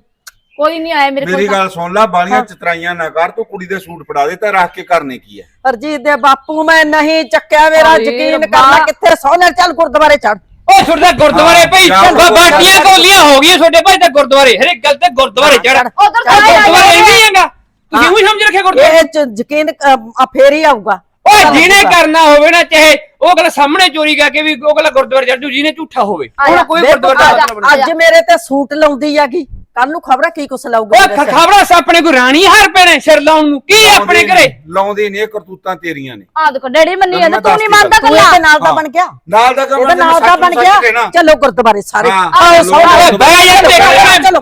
Speaker 3: ਕੋਈ ਨਹੀਂ ਆਇਆ ਮੇਰੇ ਕੋਲ
Speaker 5: ਮੇਰੀ
Speaker 3: ਤਾਂ।
Speaker 5: ਗੱਲ ਸੁਣ ਲੈ ਬਾਲੀਆਂ ਚਤਰਾਈਆਂ ਨਾ ਕਰ ਤੂੰ ਕੁੜੀ ਦੇ ਸੂਟ ਫੜਾ ਦੇ ਤਾਂ ਰੱਖ ਕੇ ਕਰਨੇ ਕੀ ਹੈ
Speaker 2: ਹਰਜੀਤ ਦੇ ਬਾਪੂ ਮੈਂ ਨਹੀਂ ਚੱਕਿਆ ਮੇਰਾ
Speaker 3: ਹਾਏ
Speaker 2: ਯਕੀਨ
Speaker 3: ਰੱਬਾ।
Speaker 2: ਕਰਨਾ ਕਿੱਥੇ ਸੋਨਰ ਚੱਲ ਗੁਰਦੁਆਰੇ ਚੜ
Speaker 1: ਉਹ ਛੋਟਾ ਗੁਰਦੁਆਰੇ ਭਈ
Speaker 5: ਹਾਂ,
Speaker 1: ਬਾਟੀਆਂ
Speaker 5: ਚੱਲ।
Speaker 1: ਕੋਲੀਆਂ ਹੋ ਗਈਆਂ ਛੋਟੇ ਭਾਈ ਤੇ ਗੁਰਦੁਆਰੇ ਹਰੇ ਗੱਲ ਤੇ ਗੁਰਦੁਆਰੇ ਚੜ।
Speaker 3: ਉਧਰ ਤਾਂ ਆਇਆ
Speaker 1: ਗੁਰਦੁਆਰੇ
Speaker 3: ਆਇਆ।
Speaker 1: ਨਹੀਂ ਹੈਗਾ
Speaker 6: ਤੁਸੀਂ ਉਹੀ ਸਮਝ ਰੱਖਿਆ ਗੁਰਦੁਆਰਾ
Speaker 2: ਇਹ ਚ ਯਕੀਨ ਅ, ਆ ਫੇਰ ਹੀ ਆਊਗਾ।
Speaker 6: ਓਏ ਜਿਹਨੇ ਕਰਨਾ ਹੋਵੇ ਨਾ ਚਾਹੇ ਉਹ ਗੱਲ ਸਾਹਮਣੇ ਚੋਰੀ ਕਰਕੇ ਵੀ ਉਹ ਗੱਲ ਗੁਰਦੁਆਰੇ ਚੜ ਜੂ ਜਿਹਨੇ ਝੂਠਾ ਹੋਵੇ। ਹੁਣ ਕੋਈ ਗੁਰਦੁਆਰੇ
Speaker 2: ਅੱਜ ਮੇਰੇ ਤੇ ਸੂਟ ਲਾਉਂਦੀ ਹੈਗੀ। ਕੱਲ ਨੂੰ ਖਬਰ ਕੀ ਕੁਛ ਲਾਊਗਾ
Speaker 6: ਓਏ ਖਬਰਾਂ ਆਪਣੇ ਕੋਈ ਰਾਣੀ ਹਾਰ ਪੈਣੇ ਸਿਰ ਲਾਉਣ ਨੂੰ। ਕੀ ਆਪਣੇ ਘਰੇ?
Speaker 5: ਲਾਉਂਦੇ ਨੇ ਇਹ ਕਰਤੂਤਾਂ ਤੇਰੀਆਂ ਨੇ।
Speaker 3: ਆ ਦੇਖੋ ਡੈਡੀ ਮੰਨੀ ਜਾਂਦਾ ਤੂੰ ਨਹੀਂ ਮੰਨਦਾ
Speaker 2: ਤੂੰ
Speaker 3: ਕੱਲਾ
Speaker 2: ਇਹਦੇ ਨਾਲ ਦਾ। ਬਣ ਗਿਆ।
Speaker 5: ਨਾਲ ਦਾ ਕੰਮ
Speaker 2: ਨਾਲ ਦਾ ਬਣ ਗਿਆ। ਚਲੋ ਗੁਰਦੁਆਰੇ ਸਾਰੇ। ਆਓ
Speaker 5: ਚਲੋ,
Speaker 2: ਸਾਰੇ
Speaker 5: ਚਲੋ,
Speaker 6: ਬਹਿ ਜਾ।
Speaker 2: ਚਲੋ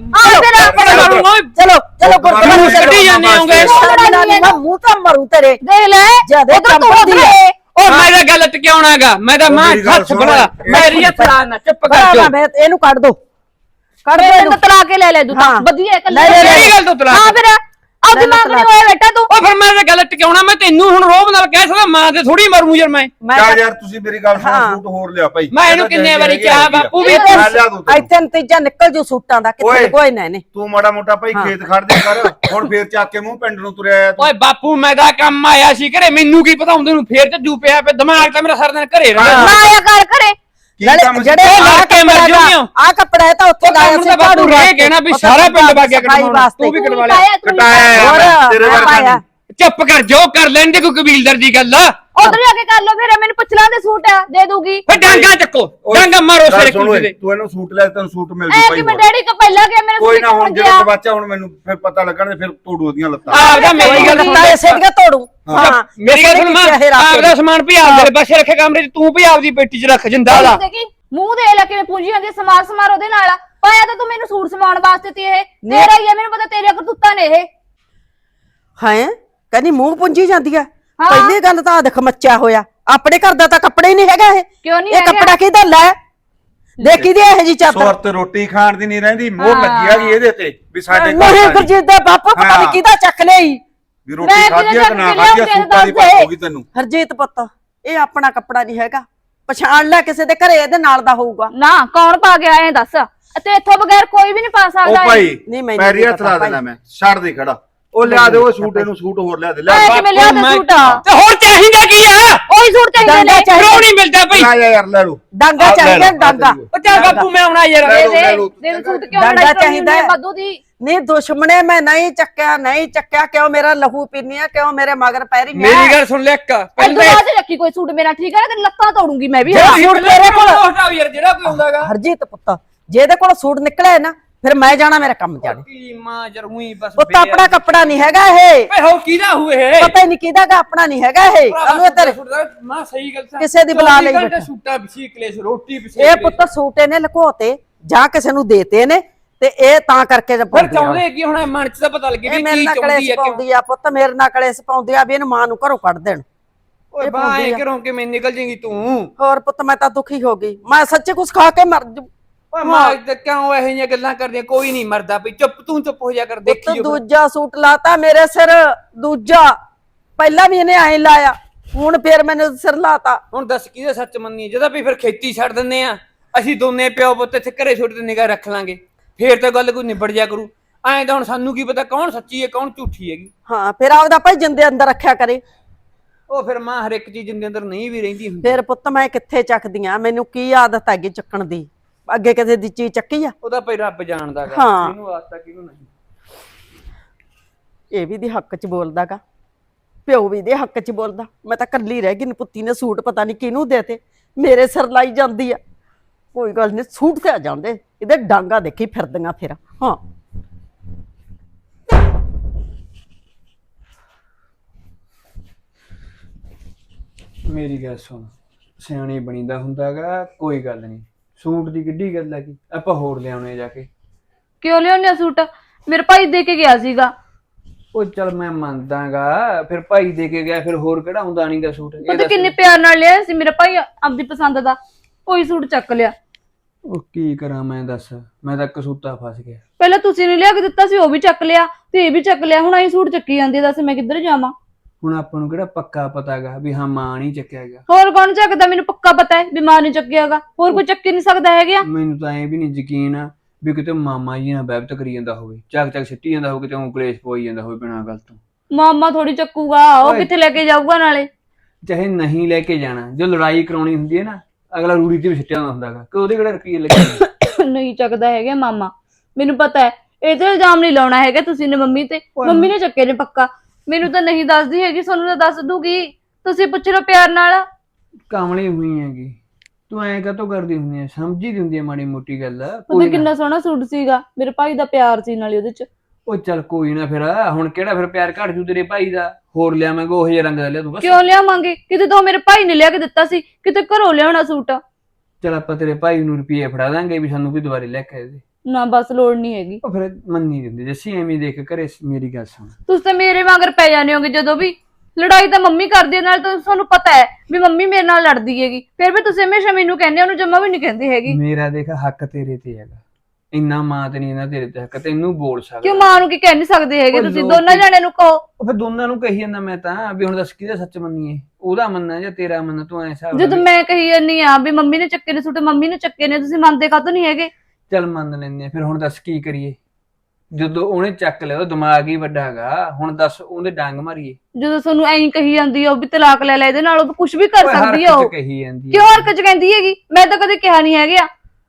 Speaker 2: ਚਲੋ ਚਲੋ ਗੁਰਦੁਆਰੇ
Speaker 6: ਕੱਢੀ ਜਾਂਦੇ ਹੋਗੇ।
Speaker 2: ਮੈਂ ਮੂੰਹ ਤਾਂ ਮਰੂ ਤੇਰੇ।
Speaker 3: ਦੇਖ ਲੈ ਉਧਰ ਤੂੰ ਉਧਰ
Speaker 2: ਹੈ।
Speaker 6: ਓ ਮੈਂ ਤਾਂ ਗੱਲ ਟਿਕਾਉਣਾਗਾ ਮੈਂ ਤਾਂ ਮਾਂ ਹੱਥ
Speaker 5: ਓਏ।
Speaker 6: ਮੇਰੀ ਹੱਥ ਨਾ ਚੁੱਪ ਕਰ
Speaker 2: ਬੜਾ
Speaker 6: ਜਾ
Speaker 2: ਇਹਨੂੰ ਕੱਢ ਦੋ। ਕੱਢ ਦੋ
Speaker 3: ਤਾਂ ਤਲਾ ਕੇ ਲੈ ਲੈ ਤੂੰ ਤਾਂ
Speaker 2: ਹਾਂ।
Speaker 3: ਵਧੀਆ ਹੈ ਕੱਲਾ
Speaker 2: ਲੈ, ਲੈ, ਲੈ।
Speaker 6: ਕਿਹੜੀ ਗੱਲ ਤੋਂ ਤਲਾਕ?
Speaker 3: ਹਾਂ ਫਿਰ ਆ
Speaker 2: ਲੈ,
Speaker 3: ਦਿਮਾਗ
Speaker 2: ਲੈ,
Speaker 3: ਨਹੀਂ ਹੋਇਆ ਬੇਟਾ ਤੂੰ
Speaker 6: ਓ ਫਿਰ ਮੈਂ ਤਾਂ ਗੱਲ ਟਿਕਾਉਣਾ ਮੈਂ ਤੈਨੂੰ ਹੁਣ ਰੋਬ ਨਾਲ ਕਹਿ ਸਕਦਾ ਮਾਂ ਤੇ ਥੋੜੀ ਮਰੂ ਯਾਰ ਮੈਂ
Speaker 2: ਮੈਂ
Speaker 5: ਚੱਲ ਯਾਰ ਤੁਸੀਂ ਮੇਰੀ ਗੱਲ ਸੁਣੋ
Speaker 2: ਹਾਂ।
Speaker 5: ਸੂਟ ਹੋਰ ਲਿਆ ਭਾਈ
Speaker 6: ਮੈਂ ਇਹਨੂੰ ਕਿੰਨੇ ਵਾਰੀ ਕਿਹਾ ਬਾਪੂ ਵੀ
Speaker 2: ਇੱਥੇ
Speaker 5: ਮੈਂ ਲਿਆ ਦੂੰ ਤੈਨੂੰ।
Speaker 2: ਇੱਥੇ ਨਤੀਜਾ ਨਿਕਲ ਜੂ ਸੂਟਾਂ ਦਾ ਕਿੱਥੇ
Speaker 5: ਓਏ।
Speaker 2: ਕੋਈ ਨਾ ਨੇ
Speaker 5: ਤੂੰ ਮਾੜਾ ਮੋਟਾ ਭਾਈ
Speaker 2: ਹਾਂ।
Speaker 5: ਖੇਤ ਖੜ ਦੇ ਕਰ ਹੁਣ ਫੇਰ ਚੱਕ ਕੇ ਮੂੰਹ ਪਿੰਡ ਨੂੰ ਤੁਰਿਆ ਆਇਆ ਤੂੰ।
Speaker 6: ਓਏ ਬਾਪੂ ਮੈਂ ਤਾਂ ਕੰਮ ਆਇਆ ਸੀ ਘਰੇ ਮੈਨੂੰ ਕੀ ਪਤਾ ਹੁੰਦੇ ਨੂੰ ਫੇਰ ਤੇ ਜੂ ਪਿਆ ਪਿਆ ਦਿਮਾਗ ਤਾਂ ਮੇਰਾ ਸਾਰਾ ਦਿਨ ਘਰੇ ਰਹਿੰਦਾ
Speaker 3: ਨਾ ਆਇਆ ਕਰ ਘਰੇ
Speaker 5: ਕੀ
Speaker 2: ਨਾਲੇ
Speaker 5: ਕੰਮ ਸੀ?
Speaker 2: ਜਿਹੜੇ
Speaker 6: ਆ
Speaker 2: ਲਾ
Speaker 6: ਕੇ ਮਰ ਜਾਓਗੇ।
Speaker 2: ਆ ਕੱਪੜਾ ਹੈ ਤਾਂ ਉੱਥੇ ਲਾਇਆ ਸੀ ਝਾੜੂ
Speaker 6: ਰਹਿ। ਗਿਆ ਨਾ ਵੀ ਸਾਰਾ ਪਿੰਡ ਵਾਗਿਆ
Speaker 2: ਸਫ਼ਾਈ
Speaker 6: ਕਟਵਾਉਣਾ। ਤੂੰ ਵੀ ਕਟਵਾ ਲਿਆ
Speaker 5: ਕਟਾਇਆ ਤੇਰੇ ਵਰਗਾ।
Speaker 6: ਚੁੱਪ ਕਰ ਜੋ ਕਰ ਲੈਂਦੇ ਕੋਈ ਕਬੀਲਦਾਰ ਦੀ ਗੱਲ। ਆ
Speaker 3: ਉਧਰ ਜਾ ਕੇ ਕਰ ਲੋ ਫਿਰ ਮੈਨੂੰ ਪੁੱਛ ਲਾਂ ਦੇ ਸੂਟ ਆ ਦੇ ਦੂਗੀ।
Speaker 6: ਓਏ ਡਾਂਗਾ ਚੱਕੋ
Speaker 5: ਓਏ,
Speaker 6: ਡਾਂਗਾ ਮਾਰੋ
Speaker 5: ਗੱਲ
Speaker 6: ਸਿਰੇ
Speaker 5: ਸੁਣ
Speaker 6: ਕੁੜੀ
Speaker 5: ਓਏ,
Speaker 6: ਦੇ।
Speaker 5: ਤੂੰ ਇਹਨੂੰ ਸੂਟ ਲੈ ਤੈਨੂੰ ਸੂਟ ਮਿਲ
Speaker 3: ਐ ਕਿ ਮੈਂ। ਡੈਡੀ ਕੋ ਪਹਿਲਾਂ ਗਿਆ ਮੇਰੇ
Speaker 5: ਕੋਈ
Speaker 3: ਸੂਟ
Speaker 5: ਨਾ ਹੁਣ
Speaker 3: ਗਿਆ।
Speaker 5: ਬੱਚਾ ਹੁਣ ਮੈਨੂੰ ਫਿਰ ਪਤਾ ਲੱਗਣ ਤੇ ਫਿਰ ਤੋੜੂ ਉਹਦੀਆਂ ਲੱਤਾਂ।
Speaker 6: ਆਪਦਾ ਮੇਰੀ ਗੱਲ ਸੁਣ
Speaker 2: ਤਾਂ ਐਸੇ ਦੀਆਂ ਤੋੜੂ। ਹਾਂ।
Speaker 6: ਮੇਰੀ ਗੱਲ ਸੁਣ ਮਾਂ ਆਪਦਾ ਸਮਾਨ ਵੀ ਆਪਦੇ ਪਾਸੇ ਰੱਖੇ ਕਮਰੇ 'ਚ ਤੂੰ ਵੀ ਆਪਦੀ ਪੇਟੀ 'ਚ ਰੱਖ ਜਿੰਦਾ
Speaker 3: ਦੇਖੀ ਮੂੰਹ ਦੇ ਲੈ ਕਿਵੇਂ ਪੂੰਜੀ ਜਾਂਦੀ ਸਮਾਰ ਸਮਾਰ ਉਹਦੇ ਨਾਲ ਆ। ਪਾਇਆ ਤਾਂ ਤੂੰ ਮੈਨੂੰ ਸੂਟ ਸਮਾਉਣ ਵਾਸਤੇ ਤੀ ਇਹ। ਤੇਰਾ ਹੀ ਆ ਮੈਨੂੰ ਪਤਾ ਤੇਰੇ ਕਰਤੂਤਾਂ ਨੇ ਇਹ।
Speaker 2: ਹਾਂ? ਕਹਿੰਦੀ ਮੂੰਹ ਪੁੰਜੀ ਜਾਂਦੀ ਆ।
Speaker 3: ਹਾਂ।
Speaker 2: ਪਹਿਲੀ ਗੱਲ ਤਾਂ ਆ ਦੇਖ ਮੱਚਿਆ ਹੋਇਆ। ਆਪਣੇ ਘਰ ਦਾ ਤਾਂ ਕੱਪੜਾ ਹੀ ਨਹੀਂ ਹੈਗਾ ਇਹ।
Speaker 3: ਕਿਉਂ ਨਹੀਂ
Speaker 2: ਇਹ
Speaker 3: ਹੈਗਾ?
Speaker 2: ਕੱਪੜਾ ਕਿਹਦਾ ਲੈ ਦੇਖੀ ਦੀ ਇਹ ਜੀ ਚਾਦਰ
Speaker 5: ਸੌਰ ਤੇ ਰੋਟੀ ਖਾਣ ਦੀ ਨਹੀਂ ਰਹਿੰਦੀ ਮੋਹ
Speaker 3: ਹਾਂ।
Speaker 5: ਲੱਗੀ ਹੈਗੀ ਇਹਦੇ ਤੇ ਵੀ ਸਾਡੇ ਘਰ
Speaker 2: ਮੇਰੇ
Speaker 5: ਦਾ
Speaker 2: ਗੁਰਜੀਤ ਦਾ ਬਾਪੂ ਪਤਾ ਨਹੀਂ
Speaker 5: ਹਾਂ।
Speaker 2: ਕਿਹਦਾ ਚੱਕ ਲਈ
Speaker 5: ਵੀ ਰੋਟੀ
Speaker 3: ਮੈਂ
Speaker 5: ਖਾਧੀ ਆ ਕਿ ਨਾ ਖਾਧੀ ਆ
Speaker 3: ਲਿਆਉਂਦੇ
Speaker 5: ਸੂਟਾਂ ਦੀ ਹੋਗੀ ਤੈਨੂੰ।
Speaker 2: ਹਰਜੀਤ ਪੁੱਤ ਇਹ ਆਪਣਾ ਕੱਪੜਾ ਨਹੀਂ ਹੈਗਾ। ਪਛਾਣ ਲੈ ਕਿਸੇ ਦੇ ਘਰੇ ਇਹਦੇ ਨਾਲ ਦਾ ਹੋਊਗਾ।
Speaker 3: ਨਾ ਕੌਣ ਪਾ ਗਿਆ ਐ ਦੱਸ? ਤੇ ਇੱਥੋਂ ਬਗੈਰ ਕੋਈ ਵੀ ਨਹੀਂ ਪਾ
Speaker 5: ਉਹ
Speaker 3: ਸਕਦਾ ਇਹ।
Speaker 5: ਭਾਈ
Speaker 2: ਨਹੀਂ, ਮੈਨੂੰ
Speaker 5: ਪੈਰੀ
Speaker 2: ਨਹੀਂ
Speaker 5: ਹੱਥ ਲਾ ਦੇਣਾ। ਮੈਂ। ਛੱਡ ਦੇ ਖੜਾ। ਉਹ ਲਿਆ ਦੇ ਉਹ ਸੂਟ ਇਹਨੂੰ ਸੂਟ ਹੋਰ ਲਿਆ ਦੇ ਲੈ
Speaker 3: ਐ ਕਿਵੇਂ ਲਿਆ ਦੇ ਸੂਟ
Speaker 6: ਤੇ ਹੋਰ ਚਾਹੀਦਾ ਕੀ ਆ?
Speaker 3: ਉਹੀ ਸੂਟ ਚਾਹੀਦੇ
Speaker 2: ਡਾਂਗਾ
Speaker 3: ਨੇ।
Speaker 2: ਚਾਹੀਦਾ।
Speaker 6: ਕਿਉਂ ਨਹੀਂ ਮਿਲਦਾ ਭਾਈ
Speaker 5: ਲੈ ਜਾ ਯਾਰ ਲੈ ਲਓ।
Speaker 2: ਡਾਂਗਾ
Speaker 5: ਆ, ਲੈ
Speaker 2: ਚਾਹੀਦਾ ਡਾਂਗਾ।
Speaker 5: ਆ
Speaker 6: ਉਹ ਚੱਲ ਬਾਪੂ ਮੈਂ ਆਉਣਾ ਯਾਰ।
Speaker 5: ਲੈ
Speaker 3: ਦੇ
Speaker 5: ਲੈ
Speaker 3: ਦੇ
Speaker 5: ਲਓ।
Speaker 3: ਦੇ ਸੂਟ ਕਿਉਂ
Speaker 2: ਡਾਂਗਾ
Speaker 3: ਲੜਾਈ
Speaker 2: ਚਾਹੀਦਾ। ਹੈ।
Speaker 3: ਬਾਦੂ ਦੀ
Speaker 2: ਨਹੀਂ ਦੁਸ਼ਮਣੇ ਮੈਂ ਨਹੀਂ ਚੱਕਿਆ ਨਹੀਂ ਚੱਕਿਆ। ਕਿਉਂ ਮੇਰਾ ਲਹੂ ਪੀਨੀ ਆ? ਕਿਉਂ ਮੇਰੇ ਮਗਰ ਪੈ ਰਹੀ ਹੈ
Speaker 6: ਮੇਰੀ ਗੱਲ ਸੁਣ ਲੈ ਇੱਕ। ਪਹਿਲਾਂ
Speaker 3: ਬਾਅਦ ਚ ਰੱਖੀ ਕੋਈ ਸੂਟ ਮੇਰਾ ਠੀਕ ਹੈ ਨਾ ਤੇ ਲੱਤਾਂ ਤੋੜੂੰਗੀ ਮੈਂ ਵੀ।
Speaker 2: ਜਿਹੜਾ
Speaker 3: ਹਾਂ।
Speaker 2: ਸੂਟ ਤੇਰੇ ਕੋਲ
Speaker 6: ਹਟਾਓ ਯਾਰ ਜਿਹੜਾ ਕੋਈ ਹੁੰਦਾਗਾ
Speaker 2: ਹਰਜੀਤ ਪੁੱਤ ਜੇ ਇਹਦੇ ਕੋਲ ਸੂਟ ਨਿਕਲਿਆ ਨਾ ਫਿਰ ਮੈਂ ਜਾਣਾ ਮੇਰਾ ਕੰਮ ਜਾਣੇ।
Speaker 6: ਕੀ ਮਾਂ ਜਰ ਉਹੀ ਬਸ
Speaker 2: ਪੁੱਤ ਆਪਣਾ ਕੱਪੜਾ ਨਹੀਂ ਹੈਗਾ ਇਹ।
Speaker 6: ਓਏ ਹੋ ਕਿਹਦਾ ਹੋਏ ਇਹ?
Speaker 2: ਪਤਾ ਨਹੀਂ ਕਿਹਦਾ ਗਾ ਆਪਣਾ ਨਹੀਂ ਹੈਗਾ ਇਹ। ਇਹ ਤੇਰੇ
Speaker 6: ਮਾਂ ਸਹੀ ਗੱਲ ਸਾ
Speaker 2: ਕਿਸੇ ਦੀ ਬੁਲਾ ਲਈ ਬੈਠਾ।
Speaker 6: ਸੂਟਾ ਬਿਸੀ ਕਲੇਸ਼ ਰੋਟੀ ਬਿਸੀ
Speaker 2: ਇਹ ਪੁੱਤ ਸੂਟ ਇਹਨੇ ਲੁਕੋਤੇ ਜਾਂ ਕਿਸੇ ਨੂੰ ਦੇਤੇ ਨੇ ਤੇ ਇਹ ਤਾਂ ਕਰਕੇ
Speaker 6: ਫਿਰ। ਚਾਹੁੰਦੇ ਕੀ ਹੁਣ ਮਨ ਚ ਤਾਂ ਪਤਾ ਲੱਗੇ ਵੀ ਕੀ ਚਾਹੁੰਦੀ ਹੈ
Speaker 2: ਪਾਉਂਦੀ ਆ ਪੁੱਤ ਮੇਰੇ ਨਾਲ ਕਲੇਸ਼ ਪਾਉਂਦੀ ਆ ਵੀ ਇਹਨੂੰ ਮਾਂ ਨੂੰ ਘਰੋਂ ਕੱਢ ਦੇਣ।
Speaker 6: ਓਏ ਬਾਏ। ਕਰੋ ਕਿ ਮੈਂ ਨਿਕਲ ਜਾਏਗੀ ਤੂੰ?
Speaker 2: ਹੋਰ ਪੁੱਤ ਮੈਂ ਤਾਂ ਦੁਖੀ ਹੋ ਗਈ। ਮੈਂ ਸੱਚੇ ਕੁਛ ਖਾ ਕੇ ਮਰ ਜੂ।
Speaker 6: ਓਏ ਮਾਂ ਤੇ ਕਿਉਂ ਇਹੋ ਜਿਹੀਆਂ ਗੱਲਾਂ ਕਰਦੀਆਂ? ਕੋਈ ਨਹੀਂ ਮਰਦਾ ਵੀ ਚੁੱਪ ਤੂੰ ਚੁੱਪ ਹੋ ਜਾ ਕਰ
Speaker 2: ਪੁੱਤ
Speaker 6: ਦੇਖੀ ਜੋ
Speaker 2: ਦੂਜਾ ਸੂਟ ਲਾਤਾ ਮੇਰੇ ਸਿਰ ਦੂਜਾ। ਪਹਿਲਾਂ ਵੀ ਇਹਨੇ ਐਂ ਲਾਇਆ ਹੁਣ ਫੇਰ ਮੈਨੂੰ ਸਿਰ ਲਾਤਾ।
Speaker 6: ਹੁਣ ਦੱਸ ਕਿਹਦਾ ਸੱਚ ਮੰਨੀ ਜਦੋਂ ਵੀ ਫਿਰ ਖੇਤੀ ਛੱਡ ਦਿੰਨੇ ਆ। ਅਸੀਂ ਦੋਨੇ ਪਿਓ ਪੁੱਤ ਇੱਥੇ ਘਰੇ ਛੋਟੇ ਤੇ ਨਿਗਾਹ ਰੱਖ ਲਾਂਗੇ। ਫੇਰ ਤਾਂ ਗੱਲ ਕੋਈ ਨਿਬੜ ਜਾ ਕਰੂ। ਐਂ ਤਾਂ ਹੁਣ ਸਾਨੂੰ ਕੀ ਪਤਾ ਕੌਣ ਸੱਚੀ ਹੈ ਕੌਣ ਝੂਠੀ ਹੈਗੀ।
Speaker 2: ਹਾਂ ਫਿਰ ਆਪਦਾ ਭਾਈ ਜਿੰਦੇ ਅੰਦਰ ਰੱਖਿਆ ਕਰੇ।
Speaker 6: ਉਹ ਫਿਰ ਮਾਂ ਹਰ ਇੱਕ ਚੀਜ਼ ਦੇ ਅੰਦਰ ਨਹੀਂ ਵੀ ਰਹਿੰਦੀ ਹੁੰਦੀ।
Speaker 2: ਫਿਰ ਪੁੱਤ ਮੈਂ ਕਿੱਥੇ ਚੱਕਦੀਆਂ ਮੈਨੂੰ ਕੀ ਆਦਤ ਹੈਗੀ ਚੱਕਣ ਦੀ? ਅੱਗੇ ਕਿਸੇ ਦੀ ਚੀਜ਼ ਚੱਕੀ ਆ।
Speaker 6: ਉਹਦਾ ਭਾਈ ਰੱਬ ਜਾਣਦਾ ਗਾ।
Speaker 2: ਹਾਂ।
Speaker 6: ਇਹਨੂੰ ਆਸਤਾ ਕਿਹਨੂੰ ਨਹੀਂ।
Speaker 2: ਇਹ ਵੀ ਦੀ ਹੱਕ 'ਚ ਬੋਲਦਾਗਾ। ਪਿਓ ਵੀ ਦੇ ਹੱਕ 'ਚ ਬੋਲਦਾ। ਮੈਂ ਤਾਂ ਕੱਲੀ ਰਹਿ ਗਈ ਨਪੁੱਤੀ ਨੇ ਸੂਟ ਪਤਾ ਨਹੀਂ ਕਿਹਨੂੰ ਦੇਤੇ ਮੇਰੇ ਸਿਰ ਲਾਈ ਜਾਂਦੀ ਆ। ਕੋਈ ਗੱਲ ਨਹੀਂ ਸੂਟ ਤੇ ਆ ਜਾਂਦੇ। ਇਹਦੇ ਡਾਂਗਾ ਦੇਖੀ ਫਿਰਦੀਆਂ ਫਿਰ। ਹਾਂ।
Speaker 6: ਮੇਰੀ ਗੱਲ ਸੁਣ। ਸਿਆਣੇ ਬਣੀਦਾ ਹੁੰਦਾਗਾ ਕੋਈ ਗੱਲ ਨਹੀਂ ਸੂਟ ਦੀ ਕਿੱਡੀ ਗੱਲ ਹੈਗੀ ਆਪਾਂ ਹੋਰ ਲਿਆਉਣੇ ਜਾ ਕੇ।
Speaker 3: ਕਿਉਂ ਲਿਆਉਂਦੇ ਆ ਸੂਟ? ਮੇਰੇ ਭਾਈ ਦੇ ਕੇ ਗਿਆ ਸੀਗਾ।
Speaker 6: ਉਹ ਚਲ ਮੈਂ ਮੰਨਦਾਗਾ ਫਿਰ ਭਾਈ ਦੇ ਕੇ ਗਿਆ ਫਿਰ ਹੋਰ ਕਿਹੜਾ ਹੁੰਦਾ ਨਹੀਂ ਦਾ ਸੂਟ? ਇਹ ਦੱਸ।
Speaker 3: ਕਿੰਨੇ ਪਿਆਰ ਨਾਲ ਲਿਆ ਸੀ ਮੇਰਾ ਭਾਈ ਆਪਦੀ ਪਸੰਦ ਦਾ ਉਹੀ ਸੂਟ ਚੱਕ ਲਿਆ।
Speaker 6: ਉਹ ਕੀ ਕਰਾਂ ਮੈਂ ਦੱਸ? ਮੈਂ ਤਾਂ ਕਸੂਤਾ ਫਸ ਗਿਆ।
Speaker 3: ਪਹਿਲਾਂ ਤੁਸੀਂ ਨੇ ਲਿਆ ਕੇ ਦਿੱਤਾ ਸੀ ਉਹ ਵੀ ਚੱਕ ਲਿਆ ਤੇ ਇਹ ਵੀ ਚੱਕ ਲਿਆ ਹੁਣ ਆਈ ਸੂਟ ਚੱਕੀ ਜਾਂਦੀ ਦੱਸ ਮੈਂ ਕਿੱਧਰ ਜਾਵਾਂ?
Speaker 6: ਹੁਣ ਆਪਾਂ ਨੂੰ ਕਿਹੜਾ ਪੱਕਾ ਪਤਾਗਾ ਵੀ ਹਾਂ ਮਾਂ ਨਹੀਂ ਚੱਕਿਆ ਗਿਆ
Speaker 3: ਹੋਰ ਕੌਣ ਚੱਕਦਾ? ਮੈਨੂੰ ਪੱਕਾ ਪਤਾ ਹੈ ਬਿਮਾਰ ਨਹੀਂ ਚੱਕਿਆਗਾ। ਹੋਰ ਕੋਈ ਚੱਕ ਨਹੀਂ ਸਕਦਾ ਹੈਗਾ।
Speaker 6: ਮੈਨੂੰ ਤਾਂ ਐ ਵੀ ਨਹੀਂ ਯਕੀਨ ਆ ਵੀ ਕਿਤੇ ਮਾਮਾ ਜੀ ਨਾਲ ਬੈਬਤ ਕਰੀ ਜਾਂਦਾ ਹੋਵੇ। ਚੱਕ ਚੱਕ ਸਿੱਟੀ ਜਾਂਦਾ ਹੋਵੇ ਕਿਤੇ ਉਹ ਕਲੇਸ਼ ਪੋਈ ਜਾਂਦਾ ਹੋਵੇ ਬਿਨਾਂ ਗੱਲ ਤੋਂ।
Speaker 3: ਮਾਮਾ ਥੋੜੀ ਚੱਕੂਗਾ ਉਹ
Speaker 6: ਓਏ।
Speaker 3: ਕਿੱਥੇ ਲੈ ਕੇ ਜਾਊਗਾ ਨਾਲੇ?
Speaker 6: ਚਾਹੇ ਨਹੀਂ ਲੈ ਕੇ ਜਾਣਾ ਜੋ ਲੜਾਈ ਕਰਾਉਣੀ ਹੁੰਦੀ ਹੈ ਨਾ ਅਗਲਾ ਰੂੜੀ ਤੇ ਵੀ ਸਿੱਟਿਆ ਹੁੰਦਾ ਹੁੰਦਾਗਾ ਕਿ ਉਹਦੇ ਕਿਹੜਾ ਰੁਪਈਏ ਲੱਗੇ
Speaker 3: ਨਹੀਂ ਚੱਕਦਾ ਹੈਗਾ ਮਾਮਾ। ਮੈਨੂੰ ਪਤਾ ਹੈ ਇਹ ਤੇ ਇਲਜ਼ਾਮ ਨਹੀਂ ਲਾਉਣਾ ਹੈਗਾ ਤੁਸੀਂ ਨੇ ਮੰਮੀ ਤੇ। ਮੰਮੀ ਨੇ ਚੱਕੇ ਨੇ ਪੱਕਾ। ਮੈਨੂੰ ਤਾਂ ਨਹੀਂ ਦੱਸਦੀ ਹੈਗੀ ਤੁਹਾਨੂੰ ਤਾਂ ਦੱਸ ਦੂਗੀ। ਤੁਸੀਂ ਪੁੱਛ ਲਓ ਪਿਆਰ ਨਾਲ।
Speaker 6: ਕਾਮਲੀ ਹੋਈ ਹੈਗੀ। ਤੂੰ ਐਂ ਕਾਤੋਂ ਕਰਦੀ ਹੁੰਦੀ ਐ? ਸਮਝੀ ਦੀ ਹੁੰਦੀ ਐ ਮਾੜੀ ਮੋਟੀ ਗੱਲ।
Speaker 3: ਉਹਦੇ
Speaker 6: ਕੋਈ ਨਾ।
Speaker 3: ਕਿੰਨਾ ਸੋਹਣਾ ਸੂਟ ਸੀਗਾ। ਮੇਰੇ ਭਾਈ ਦਾ ਪਿਆਰ ਸੀ ਨਾਲੇ ਉਹਦੇ ਚ।
Speaker 6: ਉਹ ਚੱਲ ਕੋਈ ਨਾ ਫਿਰ ਹੁਣ ਕਿਹੜਾ ਫਿਰ ਪਿਆਰ ਘਟ ਜੂ ਤੇਰੇ ਭਾਈ ਦਾ? ਹੋਰ ਲਿਆਵਾਂਗੇ ਉਹ ਜਿਹਾ ਰੰਗ ਦਾ ਲਿਆ ਤੂੰ ਬਸ।
Speaker 3: ਕਿਉਂ ਲਿਆਵਾਂਗੇ? ਕਿਤੇ ਤਾਂ ਮੇਰੇ ਭਾਈ ਨੇ ਲਿਆ ਕੇ ਦਿੱਤਾ ਸੀ। ਕਿਤੇ ਘਰੋਂ ਲਿਆਉਣਾ ਸੂਟ।
Speaker 6: ਚੱਲ ਆਪਾਂ ਤੇਰੇ ਭਾਈ ਨੂੰ ਰੁਪਏ ਫੜਾ ਦਾਂਗੇ ਵੀ ਸਾਨੂੰ ਵੀ ਦੁਬਾਰੇ ਲੈ ਕੇ ਦੇ।
Speaker 3: ਨਾ ਬਸ ਲੋੜ ਨਹੀਂ ਹੈਗੀ।
Speaker 6: ਉਹ ਫਿਰ ਮੰਨੀ ਦਿੰਦੀ ਜੱਸੀ ਐਵੇਂ ਦੇਖ ਘਰੇ ਮੇਰੀ ਗੱਲ ਸੁਣ।
Speaker 3: ਤੁਸੀਂ ਤਾਂ ਮੇਰੇ ਮਗਰ ਪੈ ਜਾਂਦੇ ਹੋਗੇ ਜਦੋਂ ਵੀ। ਲੜਾਈ ਤਾਂ ਮੰਮੀ ਕਰਦੀ ਹੈ ਨਾਲ ਤਾਂ ਤੁਹਾਨੂੰ ਪਤਾ ਹੈ ਵੀ ਮੰਮੀ ਮੇਰੇ ਨਾਲ ਲੜਦੀ ਹੈਗੀ। ਫਿਰ ਵੀ ਤੁਸੀਂ ਹਮੇਸ਼ਾ ਮੈਨੂੰ ਕਹਿੰਦੇ ਹੋ, ਉਹਨੂੰ ਜਮਾ ਵੀ ਨਹੀਂ ਕਹਿੰਦੇ ਹੈਗੀ।
Speaker 6: ਮੇਰਾ ਦੇਖ ਹੱਕ ਤੇਰੇ ਤੇ ਹੈਗਾ। ਇੰਨਾ ਮਾਂ ਤੇ ਨਹੀਂ ਇਹਨਾਂ ਤੇਰੇ ਤੇ ਹੱਕ ਤੈਨੂੰ ਬੋਲ ਸਕਦਾ।
Speaker 3: ਕਿਉਂ ਮਾਂ ਨੂੰ ਕੀ ਕਹਿ ਨਹੀਂ ਸਕਦੇ ਹੈਗੇ?
Speaker 6: ਉਹ
Speaker 3: ਤੁਸੀਂ
Speaker 6: ਲੋਕ
Speaker 3: ਦੋਨਾਂ ਜਣਿਆਂ ਨੂੰ ਕਹੋ।
Speaker 6: ਉਹ ਫਿਰ ਦੋਨਾਂ ਨੂੰ ਕਹੀ ਜਾਂਦਾ ਮੈਂ ਤਾਂ ਵੀ ਹੁਣ ਦੱਸ ਕਿਹਦਾ ਸੱਚ ਮੰਨੀਏ? ਉਹਦਾ ਮੰਨਣਾ ਜਾਂ ਤੇਰਾ ਮੰਨਣਾ ਤੂੰ ਐਸਾ
Speaker 3: ਜਦੋਂ ਮੈਂ ਕਹੀ ਜਾਂਦੀ ਆ ਵੀ ਮੰਮੀ ਨੇ ਚੱਕੇ ਨੇ ਸੂਟ ਮੰਮੀ ਨੇ ਚੱਕੇ ਨੇ ਤੁਸੀਂ ਮੰਨਦੇ ਕਾਹਤੋਂ ਨਹੀਂ ਹੈਗੇ?
Speaker 6: ਚੱਲ ਮੰਨ ਲੈਂਦੇ ਆ ਫਿਰ ਹੁਣ ਦੱਸ ਕੀ ਕਰੀਏ? ਜਦੋਂ ਉਹਨੇ ਚੱਕ ਲਿਆ ਉਹ ਦਿਮਾਗ ਹੀ ਵੱਡਾ ਹੈਗਾ। ਹੁਣ ਦੱਸ ਉਹਦੇ ਡੰਗ ਮਾਰੀਏ।
Speaker 3: ਜਦੋਂ ਤੁਹਾਨੂੰ ਐਂ ਕਹੀ ਜਾਂਦੀ ਆ ਉਹ ਵੀ ਤਲਾਕ ਲੈ ਲੈ ਇਹਦੇ ਨਾਲ ਉਹ ਕੁਝ ਵੀ ਕਰ
Speaker 6: ਓਏ ਹਰ
Speaker 3: ਸਕਦੀ ਆ
Speaker 6: ਕੁਝ
Speaker 3: ਉਹ।
Speaker 6: ਕਹੀ ਜਾਂਦੀ
Speaker 3: ਕਿਉਂ
Speaker 6: ਹੈ
Speaker 3: ਹਰਕਤ ਕਹਿੰਦੀ ਹੈਗੀ? ਮੈਂ ਤਾਂ ਕਦੇ ਕਿਹਾ ਨਹੀਂ ਹੈਗਾ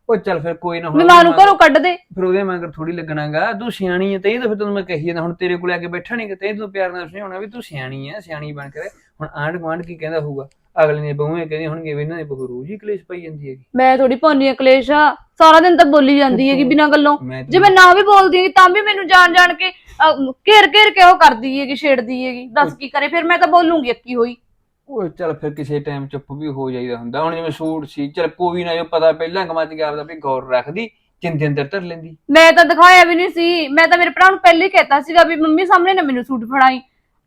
Speaker 6: ਉਹ ਚੱਲ ਫਿਰ ਕੋਈ ਨਾ ਹੁਣ
Speaker 3: ਮਾਂ ਨੂੰ ਘਰੋਂ ਕੱਢ ਦੇ।
Speaker 6: ਫਿਰ ਉਹਦੇ ਮਗਰ ਥੋੜੀ ਲੱਗਣਾਗਾ। ਤੂੰ ਸਿਆਣੀ ਹੈ ਤੇ ਇਹ ਤਾਂ ਫਿਰ ਤੈਨੂੰ ਮੈਂ ਕਹੀ ਜਾਂਦਾ ਹੁਣ ਤੇਰੇ ਕੋਲੇ ਆ ਕੇ ਬੈਠਾ ਨਹੀਂ ਤੇ ਤੂੰ ਪਿਆਰ ਨਾਲ ਸਮਝਾਉਣਾ ਵੀ ਤੂੰ ਸਿਆਣੀ ਹੈ ਸਿਆਣੀ ਬਣ ਕੇ ਰਹਿ। ਹੁਣ ਆਂਢ ਗੁਆਂਢ ਕੀ ਕਹਿੰਦਾ ਹੋਊਗਾ? ਅਗਲੇ ਨੇ ਬਹੂਆਂ ਕਹਿੰਦੀ ਹੋਣਗੇ ਵੀ ਇਹਨਾਂ ਦੇ ਬਹੂ ਰੋਜ਼ ਹੀ ਕਲੇਸ਼ ਪਈ ਜਾਂਦੀ ਹੈਗੀ।
Speaker 3: ਮੈਂ ਥੋੜੀ ਪਾਉਣੀ ਆ ਕਲੇਸ਼ ਸਾਰਾ ਦਿਨ ਤਾਂ ਬੋਲੀ ਜਾਂਦੀ ਹੈਗੀ ਬਿਨਾਂ ਗੱਲੋਂ।
Speaker 6: ਮੈਂ
Speaker 3: ਜੇ ਮੈਂ ਨਾ ਵੀ ਬੋਲਦੀ ਹੈਗੀ ਤਾਂ ਵੀ ਮੈਨੂੰ ਜਾਣ ਜਾਣ ਕੇ ਅਹ, ਘੇਰ ਘੇਰ ਕੇ ਉਹ ਕਰਦੀ ਹੈਗੀ ਛੇੜਦੀ ਹੈਗੀ। ਦੱਸ ਕੀ ਕਰੇ ਫਿਰ ਮੈਂ ਤਾਂ ਬੋਲੂੰਗੀ ਅੱਕੀ ਹੋਈ।
Speaker 6: ਉਹ ਚੱਲ ਫਿਰ ਕਿਸੇ ਟਾਈਮ ਚੁੱਪ ਵੀ ਹੋ ਜਾਈਦਾ ਹੁੰਦਾ। ਹੁਣ ਜਿਵੇਂ ਸੂਟ ਸੀ ਚੱਲ ਕੋਈ ਨਾ ਜੋ ਪਤਾ ਪਹਿਲਾਂ ਕਮਾਚ ਗਿਆ ਆਪਦਾ ਵੀ ਗੌਰ ਰੱਖਦੀ ਚਿੰਤੇ ਅੰਦਰ ਧਰ ਲੈਂਦੀ।
Speaker 3: ਮੈਂ ਤਾਂ ਦਿਖਾਇਆ ਵੀ ਨਹੀਂ ਸੀ। ਮੈਂ ਤਾਂ ਮੇਰੇ ਭਰਾ ਨੂੰ ਪਹਿਲੇ ਹੀ ਕਹਿਤਾ ਸੀਗਾ ਵੀ ਮੰਮੀ ਸਾਹਮਣੇ ਨਾ ਮੈਨੂੰ ਸੂਟ ਫੜਾਈ।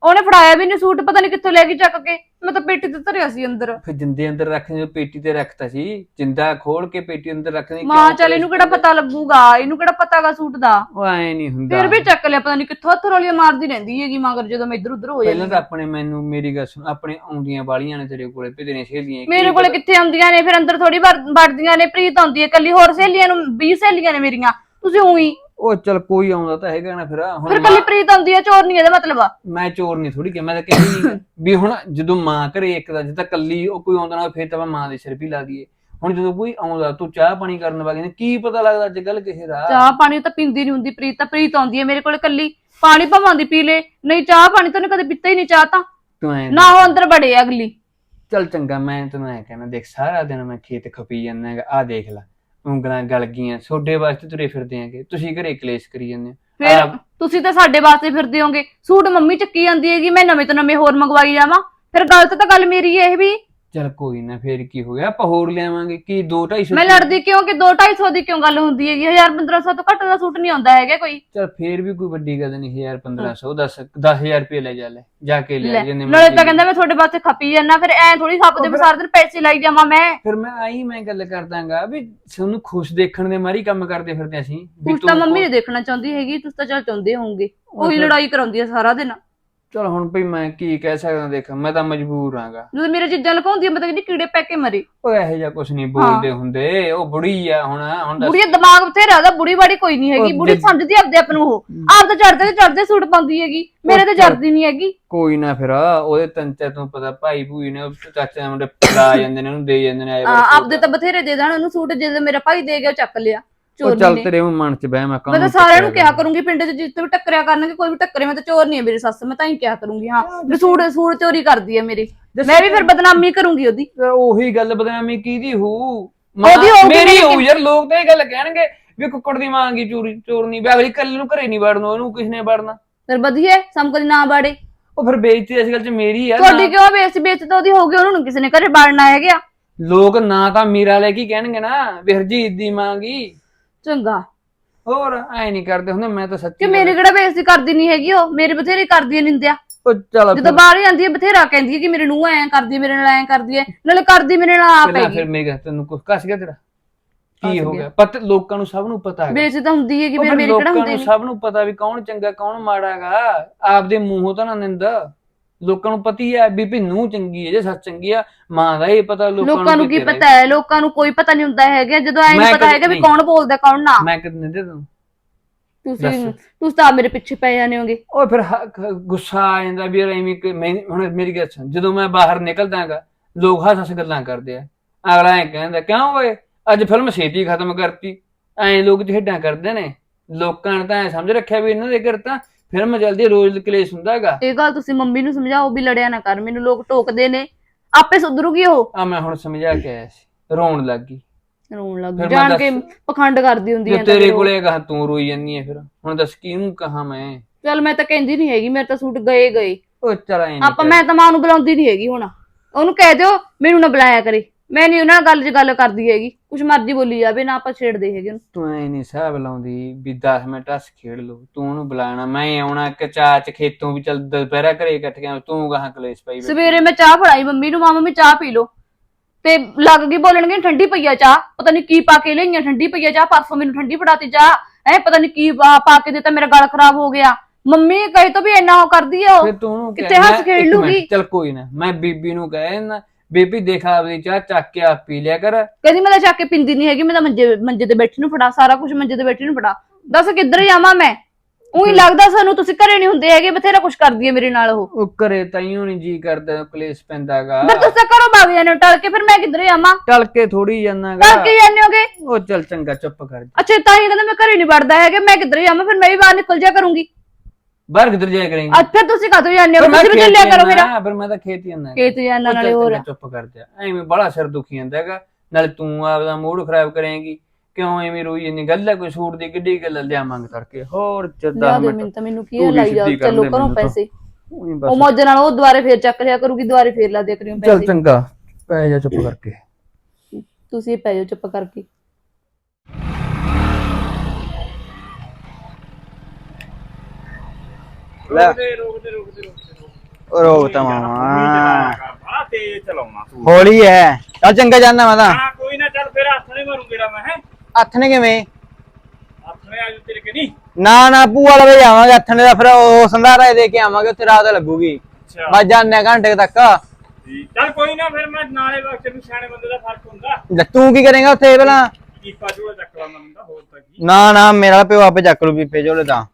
Speaker 3: ਉਹਨੇ ਫੜਾਇਆ ਵੀ ਨਹੀਂ ਸੂਟ ਪਤਾ ਨਹੀਂ ਕਿੱਥੋਂ ਲੈ ਕੇ ਚੱਕ ਕੇ। ਮੈਂ ਤਾਂ ਪੇਟੀ ਤੇ ਧਰਿਆ ਸੀ ਅੰਦਰ।
Speaker 6: ਫਿਰ ਜਿੰਦੇ ਅੰਦਰ ਰੱਖਣ ਪੇਟੀ ਤੇ ਰੱਖਤਾ ਸੀ। ਜਿੰਦਾ ਖੋਲ ਕੇ ਪੇਟੀ ਅੰਦਰ ਰੱਖਣੀ
Speaker 3: ਮਾਂ ਚੱਲ ਇਹਨੂੰ ਕਿਹੜਾ ਪਤਾ ਲੱਗੂਗਾ? ਇਹਨੂੰ ਕਿਹੜਾ ਪਤਾਗਾ ਸੂਟ ਦਾ?
Speaker 6: ਉਹ ਐ ਨਹੀਂ ਹੁੰਦਾ।
Speaker 3: ਫਿਰ ਵੀ ਚੱਕ ਲਿਆ ਪਤਾ ਨਹੀਂ ਕਿੱਥੋਂ ਹੱਥ ਰੋਲੀਆਂ ਮਾਰਦੀ ਰਹਿੰਦੀ ਹੈਗੀ ਮਗਰ ਜਦੋਂ ਮੈਂ ਇੱਧਰ ਉੱਧਰ ਹੋ
Speaker 6: ਪਹਿਲਾਂ
Speaker 3: ਜਾਂਦੀ
Speaker 6: ਤਾਂ ਆਪਣੇ ਮੈਨੂੰ ਮੇਰੀ ਗੱਲ ਸੁਣ ਆਪਣੇ ਆਉਂਦੀਆਂ ਵਾਲੀਆਂ ਨੇ ਤੇਰੇ ਕੋਲੇ ਤੇਰੀਆਂ ਸਹੇਲੀਆਂ
Speaker 3: ਮੇਰੇ ਕੋਲੇ ਕਿੱਥੇ ਆਉਂਦੀਆਂ ਨੇ? ਫਿਰ ਅੰਦਰ ਥੋੜੀ ਵੜਦੀਆਂ ਨੇ ਪ੍ਰੀਤ ਆਉਂਦੀ ਹੈ ਕੱਲੀ ਹੋਰ ਸਹੇਲੀਆਂ ਨੂੰ 20 ਸਹੇਲੀਆਂ ਨੇ ਮੇਰੀਆਂ। ਤੁਸੀਂ ਉਹੀ
Speaker 6: ਉਹ ਚੱਲ ਕੋਈ ਆਉਂਦਾ ਤਾਂ ਹੈਗਾ ਨਾ ਫਿਰ ਹੁਣ
Speaker 3: ਫਿਰ
Speaker 6: ਮਾਂ-
Speaker 3: ਕੱਲੀ ਪ੍ਰੀਤ ਆਉਂਦੀ ਹੈ ਚੋਰ ਨਹੀਂ ਇਹਦਾ ਮਤਲਬ। ਆ
Speaker 6: ਮੈਂ ਚੋਰ ਨਹੀਂ ਥੋੜੀ ਕਿ ਮੈਂ ਤਾਂ ਕਹਿੰਦੀ ਵੀ ਹੁਣ ਜਦੋਂ ਮਾਂ ਘਰੇ ਇੱਕ ਦਾ ਜਿੱਦਾਂ ਕੱਲੀ ਉਹ ਕੋਈ ਆਉਂਦਾ ਨਾ ਫਿਰ ਤਾਂ ਮਾਂ ਦੇ ਸਿਰ ਵੀ ਲਾ ਦਈਏ। ਹੁਣ ਜਦੋਂ ਕੋਈ ਆਉਂਦਾ ਤੂੰ ਚਾਹ ਪਾਣੀ ਕਰਨ ਵਾਗੇ ਨੇ ਕੀ ਪਤਾ ਲੱਗਦਾ ਅੱਜ ਕੱਲ ਕਿਸੇ ਦਾ?
Speaker 3: ਚਾਹ ਪਾਣੀ ਤਾਂ ਪੀਂਦੀ ਨਹੀਂ ਹੁੰਦੀ ਪ੍ਰੀਤ ਤਾਂ ਪ੍ਰੀਤ ਆਉਂਦੀ ਹੈ ਮੇਰੇ ਕੋਲੇ ਕੱਲੀ। ਪਾਣੀ ਭਾਵਾਂ ਦੀ ਪੀ ਲੇ ਨਹੀਂ ਚਾਹ ਪਾਣੀ ਤਾਂ ਉਹਨੇ ਕਦੇ ਪੀਤਾ ਹੀ ਨਹੀਂ ਚਾਹ ਤਾਂ।
Speaker 6: ਤੂੰ ਐ
Speaker 3: ਨਾ ਉਹ ਅੰਦਰ ਬੜੇ ਅਗਲੀ।
Speaker 6: ਚੱਲ ਚੰਗਾ ਮੈਂ ਤੈਨੂੰ ਐ ਕਹਿਣਾ ਦੇਖ ਸਾਰਾ ਦਿਨ ਮੈਂ ਖੇਤ ਖਪੀ ਜਾਂਦਾ ਆ ਦੇਖ ਲੈ। ਉਂਗਲਾਂ ਗਲ ਗਈਆਂ। ਛੋਡੇ ਵਾਸਤੇ ਤੁਰੇ ਫਿਰਦੇ ਆਂਗੇ ਤੁਸੀਂ ਘਰੇ ਕਲੇਸ਼ ਕਰੀ ਜਾਂਦੇ ਹੋ।
Speaker 3: ਫਿਰ ਤੁਸੀਂ ਤਾਂ ਸਾਡੇ ਵਾਸਤੇ ਫਿਰਦੇ ਹੋਗੇ ਸੂਟ ਮੰਮੀ ਚੱਕੀ ਜਾਂਦੀ ਹੈਗੀ ਮੈਂ ਨਵੇਂ ਤੋਂ ਨਵੇਂ ਹੋਰ ਮੰਗਵਾਈ ਜਾਵਾਂ। ਫਿਰ ਗਲਤ ਤਾਂ ਗੱਲ ਮੇਰੀ ਹੈ ਇਹ ਵੀ
Speaker 6: ਚੱਲ ਕੋਈ ਨਾ ਫੇਰ ਕੀ ਹੋ ਗਿਆ? ਆਪਾਂ ਹੋਰ ਲਿਆਵਾਂਗੇ। ਕੀ 2 250
Speaker 3: ਮੈਂ ਲੜਦੀ ਕਿਉਂ ਕਿ 2-250 ਦੀ ਕਿਉਂ ਗੱਲ ਹੁੰਦੀ ਹੈਗੀ? 1000-1500 ਤੋਂ ਘੱਟ ਦਾ ਸੂਟ ਨਹੀਂ ਆਉਂਦਾ ਹੈਗਾ ਕੋਈ।
Speaker 6: ਚੱਲ ਫੇਰ ਵੀ ਕੋਈ ਵੱਡੀ ਗੱਲ ਨਹੀਂ 1000 1500 10 10000 ਰੁਪਏ ਲੈ ਜਾ ਲੈ। ਜਾ ਕੇ
Speaker 3: ਲੈ,
Speaker 6: ਜਿੰਨੇ
Speaker 3: ਨਾਲੇ ਤਾਂ ਕਹਿੰਦਾ ਮੈਂ ਤੁਹਾਡੇ ਵਾਸਤੇ ਖਪੀ ਜਾਣਾ ਫਿਰ ਐ ਥੋੜੀ ਖੱਪ ਦੇ ਸਾਰਾ ਦਿਨ ਪੈਸੇ ਲਾਈ ਜਾਵਾਂ ਮੈਂ।
Speaker 6: ਫਿਰ ਮੈਂ ਆਈ ਮੈਂ ਗੱਲ ਕਰਦਾਗਾ ਵੀ ਤੁਹਾਨੂੰ ਖੁਸ਼ ਦੇਖਣ ਦੇ ਮਾਰੀ ਕੰਮ ਕਰਦੇ ਫਿਰਦੇ ਅਸੀਂ
Speaker 3: ਕੁਛ ਤਾਂ ਮੰਮੀ ਨੇ ਦੇਖਣਾ ਚਾਹੁੰਦੀ ਹੈਗੀ ਤੁਸੀਂ ਤਾਂ ਚੱਲ ਚਾਹੁੰਦੇ ਹੋਵੋਗੇ। ਉਹੀ ਲੜਾਈ ਕਰਾਉਂਦੀ ਹੈ ਸਾਰਾ ਦਿਨ।
Speaker 6: ਚਲ ਹੁਣ ਭਈ ਮੈਂ ਕੀ ਕਹਿ ਸਕਦਾ ਦੇਖ ਮੈਂ ਤਾਂ ਮਜਬੂਰ ਆਂਗਾ
Speaker 3: ਜਦੋਂ ਮੇਰੇ ਚੀਜ਼ਾਂ ਲਕਾਉਂਦੀ ਮੈਂ ਤਾਂ ਕਹਿੰਦੀ ਕੀੜੇ ਪੈ ਕੇ ਮਰੇ।
Speaker 6: ਉਹ ਇਹੋ ਜਿਹਾ ਕੁਝ ਨਹੀਂ ਬੋਲਦੇ ਹੁੰਦੇ ਉਹ ਬੁੜੀ ਆ ਹੁਣ ਹੁਣ ਦੱਸ।
Speaker 3: ਬੁੜੀ ਦਾ ਦਿਮਾਗ ਬਥੇਰਾ ਉਹਦਾ ਬੁੜੀ ਬਾੜੀ ਕੋਈ ਨਹੀਂ ਹੈਗੀ
Speaker 6: ਉਹ
Speaker 3: ਬੁੜੀ
Speaker 6: ਜਿੱਦ-
Speaker 3: ਸਮਝਦੀ ਆਪਦੇ ਆਪ ਨੂੰ ਉਹ। ਆਪ ਤਾਂ ਚੜਦੇ ਤੇ ਚੜਦੇ ਸੂਟ ਪਾਉਂਦੀ ਹੈਗੀ ਮੇਰੇ ਤੇ ਚੜਦੀ ਨਹੀਂ ਹੈਗੀ।
Speaker 6: ਕੋਈ ਨਾ ਫਿਰ ਉਹਦੇ ਤੰਤੇ ਤੋਂ ਪਤਾ ਭਾਈ ਭੂਈ ਨੇ ਉਹ ਚਾਚੇ ਦੇ ਮੁੰਡੇ ਫੜਾ ਜਾਂਦੇ ਨੇ ਉਹਨੂੰ ਦੇ ਜਾਂਦੇ ਨੇ ਆਏ।
Speaker 3: ਆਪਦੇ ਤਾਂ ਬਥੇਰੇ ਦੇ ਦੇਣ ਉਹਨੂੰ ਸੂਟ ਜਦੋਂ ਮੇਰਾ ਭਾਈ ਦੇ ਗਿਆ ਉਹ ਚੱਕ ਲਿਆ।
Speaker 6: ਉਹ
Speaker 3: ਚੋਰ
Speaker 6: ਚੱਲ
Speaker 3: ਨੇ।
Speaker 6: ਤੇਰੇ ਮਨ ਚ ਬਹਿ ਮੈਂ
Speaker 3: ਮੈਂ
Speaker 6: ਕਾਹਨੂੰ
Speaker 3: ਤਾਂ ਸਾਰਿਆਂ ਨੂੰ ਕਿਹਾ ਕਰੂੰਗੀ। ਪਿੰਡ 'ਚ ਜਿੱਥੇ ਵੀ ਟੱਕਰਿਆ ਕਰਨਗੇ ਕੋਈ ਵੀ ਟੱਕਰੇ ਮੈਂ ਤਾਂ ਚੋਰ ਨਹੀਂ ਹੈ ਮੇਰੀ ਸੱਸ ਮੈਂ ਤਾਂ ਹੀ ਕਿਹਾ ਕਰੂੰਗੀ ਹਾਂ। ਵੀ ਸੂਟ ਸੂਟ ਚੋਰੀ ਕਰਦੀ ਹੈ ਮੇਰੀ। ਮੈਂ ਵੀ ਫਿਰ ਬਦਨਾਮੀ ਕਰੂੰਗੀ ਉਹਦੀ।
Speaker 6: ਉਹੀ ਗੱਲ ਬਦਨਾਮੀ ਕੀਦੀ ਹੂ?
Speaker 3: ਉਹਦੀ ਹੋਊਗੀ
Speaker 6: ਮੇਰੀ
Speaker 3: ਮੇਰੀ
Speaker 6: ਹੋਊ ਯਾਰ ਲੋਕ ਤਾਂ ਇਹ ਗੱਲ ਕਹਿਣਗੇ ਵੀ ਕੁੱਕੜ ਦੀ ਮਾਂਗੀ ਚੋਰੀ ਚੋਰ ਨਹੀਂ ਵੀ ਅਗਲੀ ਕੱਲ ਨੂੰ ਘਰੇ ਨਹੀਂ ਵੜਨਾ ਉਹਨੂੰ ਕਿਸ ਨੇ ਵੜਨਾ?
Speaker 3: ਫਿਰ ਵਧੀਆ ਹੈ, ਸਮਝ ਨਾ ਬਾੜੇ
Speaker 6: ਉਹ ਫਿਰ ਬੇਇੱਜ਼ਤੀ ਇਸ ਗੱਲ ਚ ਮੇਰੀ ਆ
Speaker 3: ਤੁਹਾਡੀ
Speaker 6: ਨਾ-
Speaker 3: ਕਿਉਂ ਬੇਇੱਜ਼ਤੀ? ਬੇਇੱਜ਼ਤੀ ਤਾਂ ਉਹਦੀ ਹੋਊਗੀ ਉਹਨੂੰ ਨੀ ਕਿਸੇ ਨੇ ਘਰੇ ਬਾੜਨਾ ਹੈਗਾ।
Speaker 6: ਲੋਕ ਨਾ ਤਾਂ ਮੀਰਾ ਲੈ ਕੇ ਕਹਿਣਗੇ ਨਾ ਵੀ ਹਰਜੀਤ ਦੀ ਮਾਂਗੀ
Speaker 3: ਚੰਗਾ।
Speaker 6: ਹੋਰ ਐ ਨਹੀਂ ਕਰਦੇ ਹੁੰਦੇ ਮੈਂ ਤਾਂ
Speaker 3: ਕਿ
Speaker 6: ਸੱਚੀ
Speaker 3: ਮੇਰੇ ਕਿਹੜਾ ਬੇਇੱਜ਼ਤੀ ਕਰਦੀ ਨਹੀਂ ਹੈਗੀ ਉਹ? ਮੇਰੇ ਬਥੇਰੀ ਕਰਦੀ ਹੈ ਨਿੰਦਿਆ।
Speaker 6: ਉਹ ਚੱਲ
Speaker 3: ਜਦੋਂ ਬਾਹਰ ਜਾਂਦੀ ਹੈ ਬਥੇਰਾ ਕਹਿੰਦੀ ਹੈ ਕਿ ਮੇਰੇ ਨੂੰ ਐਂ ਕਰਦੀ ਮੇਰੇ ਨਾਲ ਐਂ ਕਰਦੀ ਹੈ ਨਾਲੇ ਕਰਦੀ ਮੇਰੇ ਨਾਲ ਆਪ
Speaker 6: ਪਹਿਲਾਂ
Speaker 3: ਹੈਗੀ।
Speaker 6: ਫਿਰ ਮੇਰੇ ਤੈਨੂੰ ਕੁਝ ਕੱਸ ਗਿਆ ਤੇਰਾ? ਕੀ ਹੋ
Speaker 3: ਗਿਆ।
Speaker 6: ਪਤ ਲੋਕਾਂ ਨੂੰ ਸਭ ਨੂੰ ਪਤਾ ਹੈ
Speaker 3: ਬੇਇੱਜ਼ਤੀ ਤਾਂ ਹੁੰਦੀ ਹੈਗੀ ਫਿਰ ਮੇਰੀ ਕਿਹੜਾ
Speaker 6: ਲੋਕਾਂ
Speaker 3: ਹੁੰਦੀ
Speaker 6: ਨੂੰ ਸਭ ਨੂੰ ਪਤਾ ਵੀ ਕੌਣ ਚੰਗਾ ਕੌਣ ਮਾੜਾਗਾ ਆਪਦੇ ਮੂੰਹੋਂ ਤਾਂ ਨਾ ਨਿੰਦਾ। ਲੋਕਾਂ ਨੂੰ ਪਤੀ ਹੈ ਵੀ ਭਿੰਨੂ ਚੰਗੀ ਹੈ ਜੇ ਸੱਚ ਚੰਗੀ ਆ ਮਾਂ ਦਾ ਇਹ ਪਤਾ
Speaker 3: ਲੋਕਾਂ ਨੂੰ ਕੀ
Speaker 6: ਤੇਰਾ
Speaker 3: ਪਤਾ ਹੈ ਲੋਕਾਂ ਨੂੰ ਕੋਈ ਪਤਾ ਨਹੀਂ ਹੁੰਦਾ ਹੈਗਾ ਜਦੋਂ ਐਂ
Speaker 6: ਮੈਂ
Speaker 3: ਨਹੀਂ ਪਤਾ
Speaker 6: ਕਦੇ-
Speaker 3: ਹੈਗਾ ਵੀ
Speaker 6: ਨਹੀਂ।
Speaker 3: ਕੌਣ ਬੋਲਦਾ ਕੌਣ ਨਾ।
Speaker 6: ਮੈਂ ਕਦ ਨਿੰਦੇ ਤੈਨੂੰ
Speaker 3: ਤੁਸੀਂ
Speaker 6: ਦੱਸ।
Speaker 3: ਤੁਸੀਂ ਤਾਂ ਮੇਰੇ ਪਿੱਛੇ ਪੈ ਜਾਂਦੇ ਹੋਗੇ।
Speaker 6: ਉਹ ਫਿਰ ਹ- ਖ- ਗੁੱਸਾ ਆ ਜਾਂਦਾ ਵੀ ਯਾਰ ਐਵੇਂ ਕਿ ਮੈਂ ਹੁਣ ਮੇਰੀ ਗੱਲ ਸੁਣ ਜਦੋਂ ਮੈਂ ਬਾਹਰ ਨਿਕਲਦਾਗਾ ਲੋਕ ਹੱਸ ਹੱਸ ਗੱਲਾਂ ਕਰਦੇ ਆ। ਅਗਲਾ ਐ ਕਹਿੰਦਾ ਕਿਉਂ ਓਏ? ਅੱਜ ਫਿਲਮ ਛੇਤੀ ਖਤਮ ਕਰਤੀ। ਐਂ ਲੋਕ ਖੇਡਾਂ ਕਰਦੇ ਨੇ। ਲੋਕਾਂ ਨੇ ਤਾਂ ਐ ਸਮਝ ਰੱਖਿਆ ਵੀ ਇਹਨਾਂ ਦੇ ਘਰ ਤਾਂ ਫਿਲਮ ਚੱਲਦੀ ਹੈ, ਰੋਜ਼ ਕਲੇਸ਼ ਹੁੰਦਾ ਹੈਗਾ।
Speaker 3: ਇਹ ਗੱਲ ਤੁਸੀਂ ਮੰਮੀ ਨੂੰ ਸਮਝਾਓ ਵੀ ਲੜਿਆ ਨਾ ਕਰ ਮੈਨੂੰ ਲੋਕ ਟੋਕਦੇ ਨੇ। ਆਪੇ ਸੁਧਰੂਗੀ ਉਹ।
Speaker 6: ਆ ਮੈਂ ਹੁਣ ਸਮਝਾ ਕੇ ਆਇਆ ਸੀ ਰੋਣ ਲੱਗ ਗਈ।
Speaker 3: ਰੋਣ ਲੱਗ
Speaker 6: ਫਿਰ ਮੈਂ
Speaker 3: ਜਾਣ ਕੇ
Speaker 6: ਦੱਸ-
Speaker 3: ਪਖੰਡ ਕਰਦੀ ਹੁੰਦੀ
Speaker 6: ਜੇ
Speaker 3: ਹੈ
Speaker 6: ਤੇਰੇ ਕੋਲੇ ਕਹਾ ਤੂੰ ਰੋਈ ਜੰਨੀ ਹੈ ਫਿਰ। ਹੁਣ ਦੱਸ ਕਿਹਨੂੰ ਕਹਾ ਮੈਂ?
Speaker 3: ਚਲ ਮੈਂ ਤਾਂ ਕਹਿੰਦੀ ਨਹੀਂ ਹੈਗੀ ਮੇਰੇ ਤਾਂ ਸੂਟ ਗਏ ਗਏ
Speaker 6: ਉਹ ਚਲ ਐ
Speaker 3: ਆਪਾਂ ਮੈਂ ਤਾਂ ਮਾਂ ਨੂੰ ਬੁਲਾਉਂਦੀ ਨਹੀਂ ਹੈਗੀ ਹੁਣ। ਉਹਨੂੰ ਕਹਿ ਦਿਓ ਮੈਨੂੰ ਨਾ ਬੁਲਾਇਆ ਕਰੇ। ਮੈਂ ਨਹੀਂ ਉਹਨਾਂ ਨਾਲ ਗੱਲ 'ਚ ਗੱਲ ਕਰਦੀ ਹੈਗੀ। ਕੁਛ ਮਰਜ਼ੀ ਬੋਲੀ ਜਾਵੇ ਨਾ ਆਪਾਂ ਛੇੜਦੇ ਹੈਗੇ ਉਹਨੂੰ।
Speaker 6: ਤੂੰ ਐ ਨਹੀਂ ਸਾਹਬ ਲਾਉਂਦੀ ਵੀ 10 ਮਿੰਟ ਹੱਸ ਖੇਡ ਲੋ ਤੂੰ ਉਹਨੂੰ ਬੁਲਾਣਾ ਮੈਂ ਆਉਣਾ ਕਚਾ ਚ ਖੇਤੋਂ ਵੀ ਚੱਲ ਦੁਪਹਿਰਾ ਘਰੇ ਇਕੱਠ ਗਿਆ ਤੂੰ ਗਾਹਾਂ ਕਲੇਸ਼ ਪਈ ਬੈਠੀ।
Speaker 3: ਸਵੇਰੇ ਮੈਂ ਚਾਹ ਫੜਾਈ ਮੰਮੀ ਨੂੰ ਮਾਂ ਮੰਮੀ ਚਾਹ ਪੀ ਲਓ। ਤੇ ਲੱਗ ਗਈ ਬੋਲਣਗੇ ਠੰਡੀ ਪਈਆ ਚਾਹ ਪਤਾ ਨਹੀਂ ਕੀ ਪਾ ਕੇ ਲਈਆਂ ਠੰਡੀ ਪਈਆ ਚਾਹ ਪਰਸੋਂ ਮੈਨੂੰ ਠੰਡੀ ਫੜਾਤੀ ਚਾਹ ਐ ਪਤਾ ਨਹੀਂ ਕੀ ਪਾ ਪਾ ਕੇ ਦਿੱਤਾ ਮੇਰਾ ਗਲ ਖਰਾਬ ਹੋ ਗਿਆ। ਮੰਮੀ ਕਹੇ ਤਾਂ ਵੀ ਇੰਨਾ ਉਹ ਕਰਦੀ ਆ ਉਹ।
Speaker 6: ਫਿਰ ਤੂੰ ਉਹਨੂੰ
Speaker 3: ਕਿੱਥੇ
Speaker 6: ਕਹਿ-
Speaker 3: ਹੱਸ
Speaker 6: ਮੈਂ-
Speaker 3: ਖੇਡ
Speaker 6: ਇੱਕ ਮਿੰਟ,
Speaker 3: ਲੂਗੀ?
Speaker 6: ਚੱਲ ਕੋਈ ਨਾ ਮੈਂ ਬੀਬੀ ਨੂੰ ਕਹੇ ਨਾ ਬੀਬੀ ਦੇਖ ਆਪਦੀ ਚਾਹ ਚੱਕ ਕੇ ਆਪ ਪੀ ਲਿਆ ਕਰ।
Speaker 3: ਕਹਿੰਦੀ ਮੈਂ ਤਾਂ ਚੱਕ ਕੇ ਪਿੰਦੀ ਨਹੀਂ ਹੈਗੀ ਮੈਂ ਤਾਂ ਮੰਜੇ ਮੰਜੇ ਤੇ ਬੈਠੀ ਨੂੰ ਫੜਾ ਸਾਰਾ ਕੁਝ ਮੰਜੇ ਤੇ ਬੈਠੀ ਨੂੰ ਫੜਾ। ਦੱਸ ਕਿੱਧਰ ਜਾਵਾਂ ਮੈਂ? ਉਹੀ ਲੱਗਦਾ ਸਾਨੂੰ ਤੁਸੀਂ ਘਰੇ ਨਹੀਂ ਹੁੰਦੇ ਹੈਗੇ ਬਥੇਰਾ ਕੁਝ ਕਰਦੀ ਹੈ ਮੇਰੇ ਨਾਲ ਉਹ।
Speaker 6: ਉਹ ਘਰੇ ਤਾਈਓ ਨਹੀਂ ਜੀ ਕਰਦਾ ਕਲੇਸ਼ ਪੈਂਦਾਗਾ
Speaker 3: ਫਿਰ ਤੁਸੀਂ ਤਾਂ ਘਰੋਂ ਭੱਗ ਜਾਂਦੇ ਹੋ ਟਲ ਕੇ ਫਿਰ ਮੈਂ ਕਿੱਧਰ ਜਾਵਾਂ?
Speaker 6: ਟਲ ਕੇ ਥੋੜੀ ਜਾਨਾਗਾ
Speaker 3: ਟਲ ਕੇ ਜਾਂਦੇ ਹੋਗੇ?
Speaker 6: ਉਹ ਚੱਲ ਚੰਗਾ ਚੁੱਪ ਕਰ ਜਾ।
Speaker 3: ਅੱਛਾ ਤਾਂ ਹੀ ਕਹਿੰਦਾ ਮੈਂ ਘਰੇ ਨਹੀਂ ਵੜਦਾ ਹੈਗਾ ਮੈਂ ਕਿੱਧਰ ਜਾਵਾਂ ਫਿਰ ਮੈਂ ਵੀ ਬਾਹਰ ਨਿਕਲ ਜਾ ਕਰੂੰਗੀ।
Speaker 6: ਬਾਹਰ ਕਿੱਧਰ ਜਾਇਆ ਕਰੇਂਗੀ?
Speaker 3: ਅੱਜ ਫਿਰ ਤੁਸੀਂ ਕਾਹਤੋਂ ਜਾਂਦੇ ਹੋ? ਤੁਸੀਂ ਵੀ ਚੱਲਿਆ ਕਰੋ ਮੇਰਾ
Speaker 6: ਫਿਰ। ਮੈਂ ਤਾਂ ਖੇਤ ਹੀ ਜਾਂਦਾ
Speaker 3: ਖੇਤ ਜਾਣਾ ਨਾਲੇ ਹੋਰ।
Speaker 6: ਚੁੱਪ ਕਰ ਜਾ। ਐਵੇਂ ਬੜਾ ਸਿਰ ਦੁਖੀ ਜਾਂਦਾ ਹੈਗਾ। ਨਾਲੇ ਤੂੰ ਆਪਦਾ ਮੂਡ ਖਰਾਬ ਕਰੇਂਗੀ। ਕਿਉਂ ਐਵੇਂ ਰੋਈ ਇੰਨੀ ਗੱਲ ਹੈ ਕੋਈ ਸੂਟ ਦੀ ਕਿੱਡੀ ਗੱਲ ਲਿਆ ਮੰਗ ਕਰਕੇ। ਹੋਰ
Speaker 3: ਲਿਆ
Speaker 6: ਚੱਦਾ
Speaker 3: ਦਿਓ ਮੈਨੂੰ ਕੀ ਲਾਈ
Speaker 6: ਕਰ
Speaker 3: ਚਲੋ ਕਰੋ। ਪੈਸੇ।
Speaker 6: ਉਹੀ
Speaker 3: ਮੌਜ ਨਾਲ ਉਹ ਦੁਬਾਰੇ ਫੇਰ ਚੱਕ ਲਿਆ ਕਰੂਗੀ ਦੁਬਾਰੇ ਫੇਰ ਲਾ ਦਿਆ ਕਰਿਓ
Speaker 6: ਚੱਲ
Speaker 3: ਪੈਸੇ।
Speaker 6: ਚੰਗਾ। ਪੈ ਜਾ ਚੁੱਪ ਕਰਕੇ।
Speaker 3: ਤੁਸੀਂ ਪੈ ਜਾਓ ਚੁੱਪ ਕਰਕੇ।
Speaker 1: ਰੋਕ ਦੇ ਰੋਕ ਦੇ ਰੋਕ ਦੇ
Speaker 7: ਰੋਕ ਤਾ ਮਾਮਾ
Speaker 1: ਬੜਾ ਤੇਜ਼ ਚਲਾਉਣਾ ਤੂੰ।
Speaker 7: ਹੋਲੀ ਐ। ਚੱਲ ਚੰਗਾ ਜਾਨਾ ਮੈਂ ਤਾਂ।
Speaker 1: ਹਾਂ ਕੋਈ ਨਾ ਚੱਲ ਫਿਰ ਹੱਥ ਨਹੀਂ ਮਾਰੂ ਕਿਹੜਾ ਮੈਂ ਹੈ?
Speaker 7: ਹੱਥ ਨੇ ਕਿਵੇਂ?
Speaker 1: ਹੱਥ ਨੇ ਆਜੂ ਤੇਰੇ ਕਿ ਨਹੀਂ?
Speaker 7: ਨਾ ਨਾ ਭੂਆ ਲਵੇ ਜਾਵਾਂਗੇ ਹੱਥ ਨੇ ਦਾ ਫਿਰ ਉਹ ਸੰਧਾਰਾ ਦੇ ਕੇ ਆਵਾਂਗੇ ਉੱਥੇ ਰਾਤ ਲੱਗੂਗੀ।
Speaker 1: ਅੱਛਾ।
Speaker 7: ਬਸ ਜਾਣੇ ਘੰਟੇ ਤੱਕ।
Speaker 1: ਚੱਲ ਕੋਈ ਨਾ ਫਿਰ ਮੈਂ ਨਾਲੇ ਵਕਤ ਨੂੰ ਸਿਆਣੇ ਬੰਦੇ ਦਾ ਫ਼ਰਕ ਹੁੰਦਾ।
Speaker 7: ਲੈ ਤੂੰ ਕੀ ਕਰੇਂਗਾ ਉੱਥੇ ਪਹਿਲਾਂ?
Speaker 1: ਕੀਪਾ ਜੂਆ ਚੱਕ ਲਾ ਮੈਂ ਹੋਰ ਤਾਂ ਕੀ।
Speaker 7: ਨਾ ਨਾ ਮੇਰਾ ਪਿਓ ਆਪੇ ਚੱਕ ਲੂ ਪੀਪੇ ਜੋਲੇ ਤਾਂ।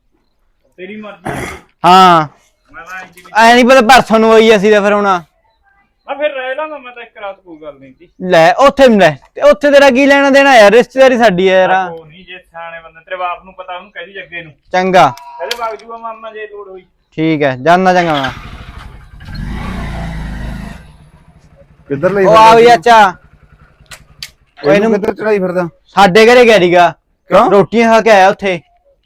Speaker 1: ਤੇਰੀ ਮਰਜ਼ੀ ਹੈ।
Speaker 7: ਹਾਂ
Speaker 1: ਮੈਂ ਤਾਂ ਇੰਜ ਵੀ
Speaker 7: ਐ ਨਹੀਂ ਪਤਾ ਪਰਸੋਂ ਨੂੰ ਆਈ ਅਸੀਂ ਤਾਂ ਫਿਰ ਹੁਣ।
Speaker 1: ਮੈਂ ਫਿਰ ਰਹਿ ਲਾਂਗਾ ਮੈਂ ਤਾਂ ਇੱਕ ਰਾਤ ਕੋਈ ਗੱਲ ਨਹੀਂ ਸੀ।
Speaker 7: ਲੈ ਉੱਥੇ ਲੈ ਤੇ ਉੱਥੇ ਤੇਰਾ ਕੀ ਲੈਣਾ ਦੇਣਾ ਯਾਰ ਰਿਸ਼ਤੇਦਾਰੀ ਸਾਡੀ ਹੈ ਯਾਰ।
Speaker 1: ਉਹ ਨਹੀਂ ਜੇ ਸਿਆਣੇ ਬੰਦੇ ਤੇਰੇ ਬਾਪ ਨੂੰ ਪਤਾ ਉਹਨੂੰ ਕਹਿਦੀ ਅੱਗੇ ਨੂੰ।
Speaker 7: ਚੰਗਾ।
Speaker 1: ਇਹਦੇ ਵਗ ਜੂਆ ਮਾਮਾ ਜੇ ਲੋੜ ਹੋਈ।
Speaker 7: ਠੀਕ ਹੈ ਜਾਨਾ ਚੰਗਾ ਮੈਂ।
Speaker 5: ਕਿੱਧਰ ਲਈ
Speaker 7: ਉਹ ਆ ਵੀ ਅੱਛਾ
Speaker 5: ਉਹ ਇਹਨੂੰ ਕਿੱਧਰ ਚੜਾਈ ਫਿਰਦਾ?
Speaker 7: ਸਾਡੇ ਘਰੇ ਗਿਆ ਸੀਗਾ
Speaker 5: ਕਿਉਂ?
Speaker 7: ਰੋਟੀਆਂ ਖਾ ਕੇ ਆਇਆ ਉੱਥੇ।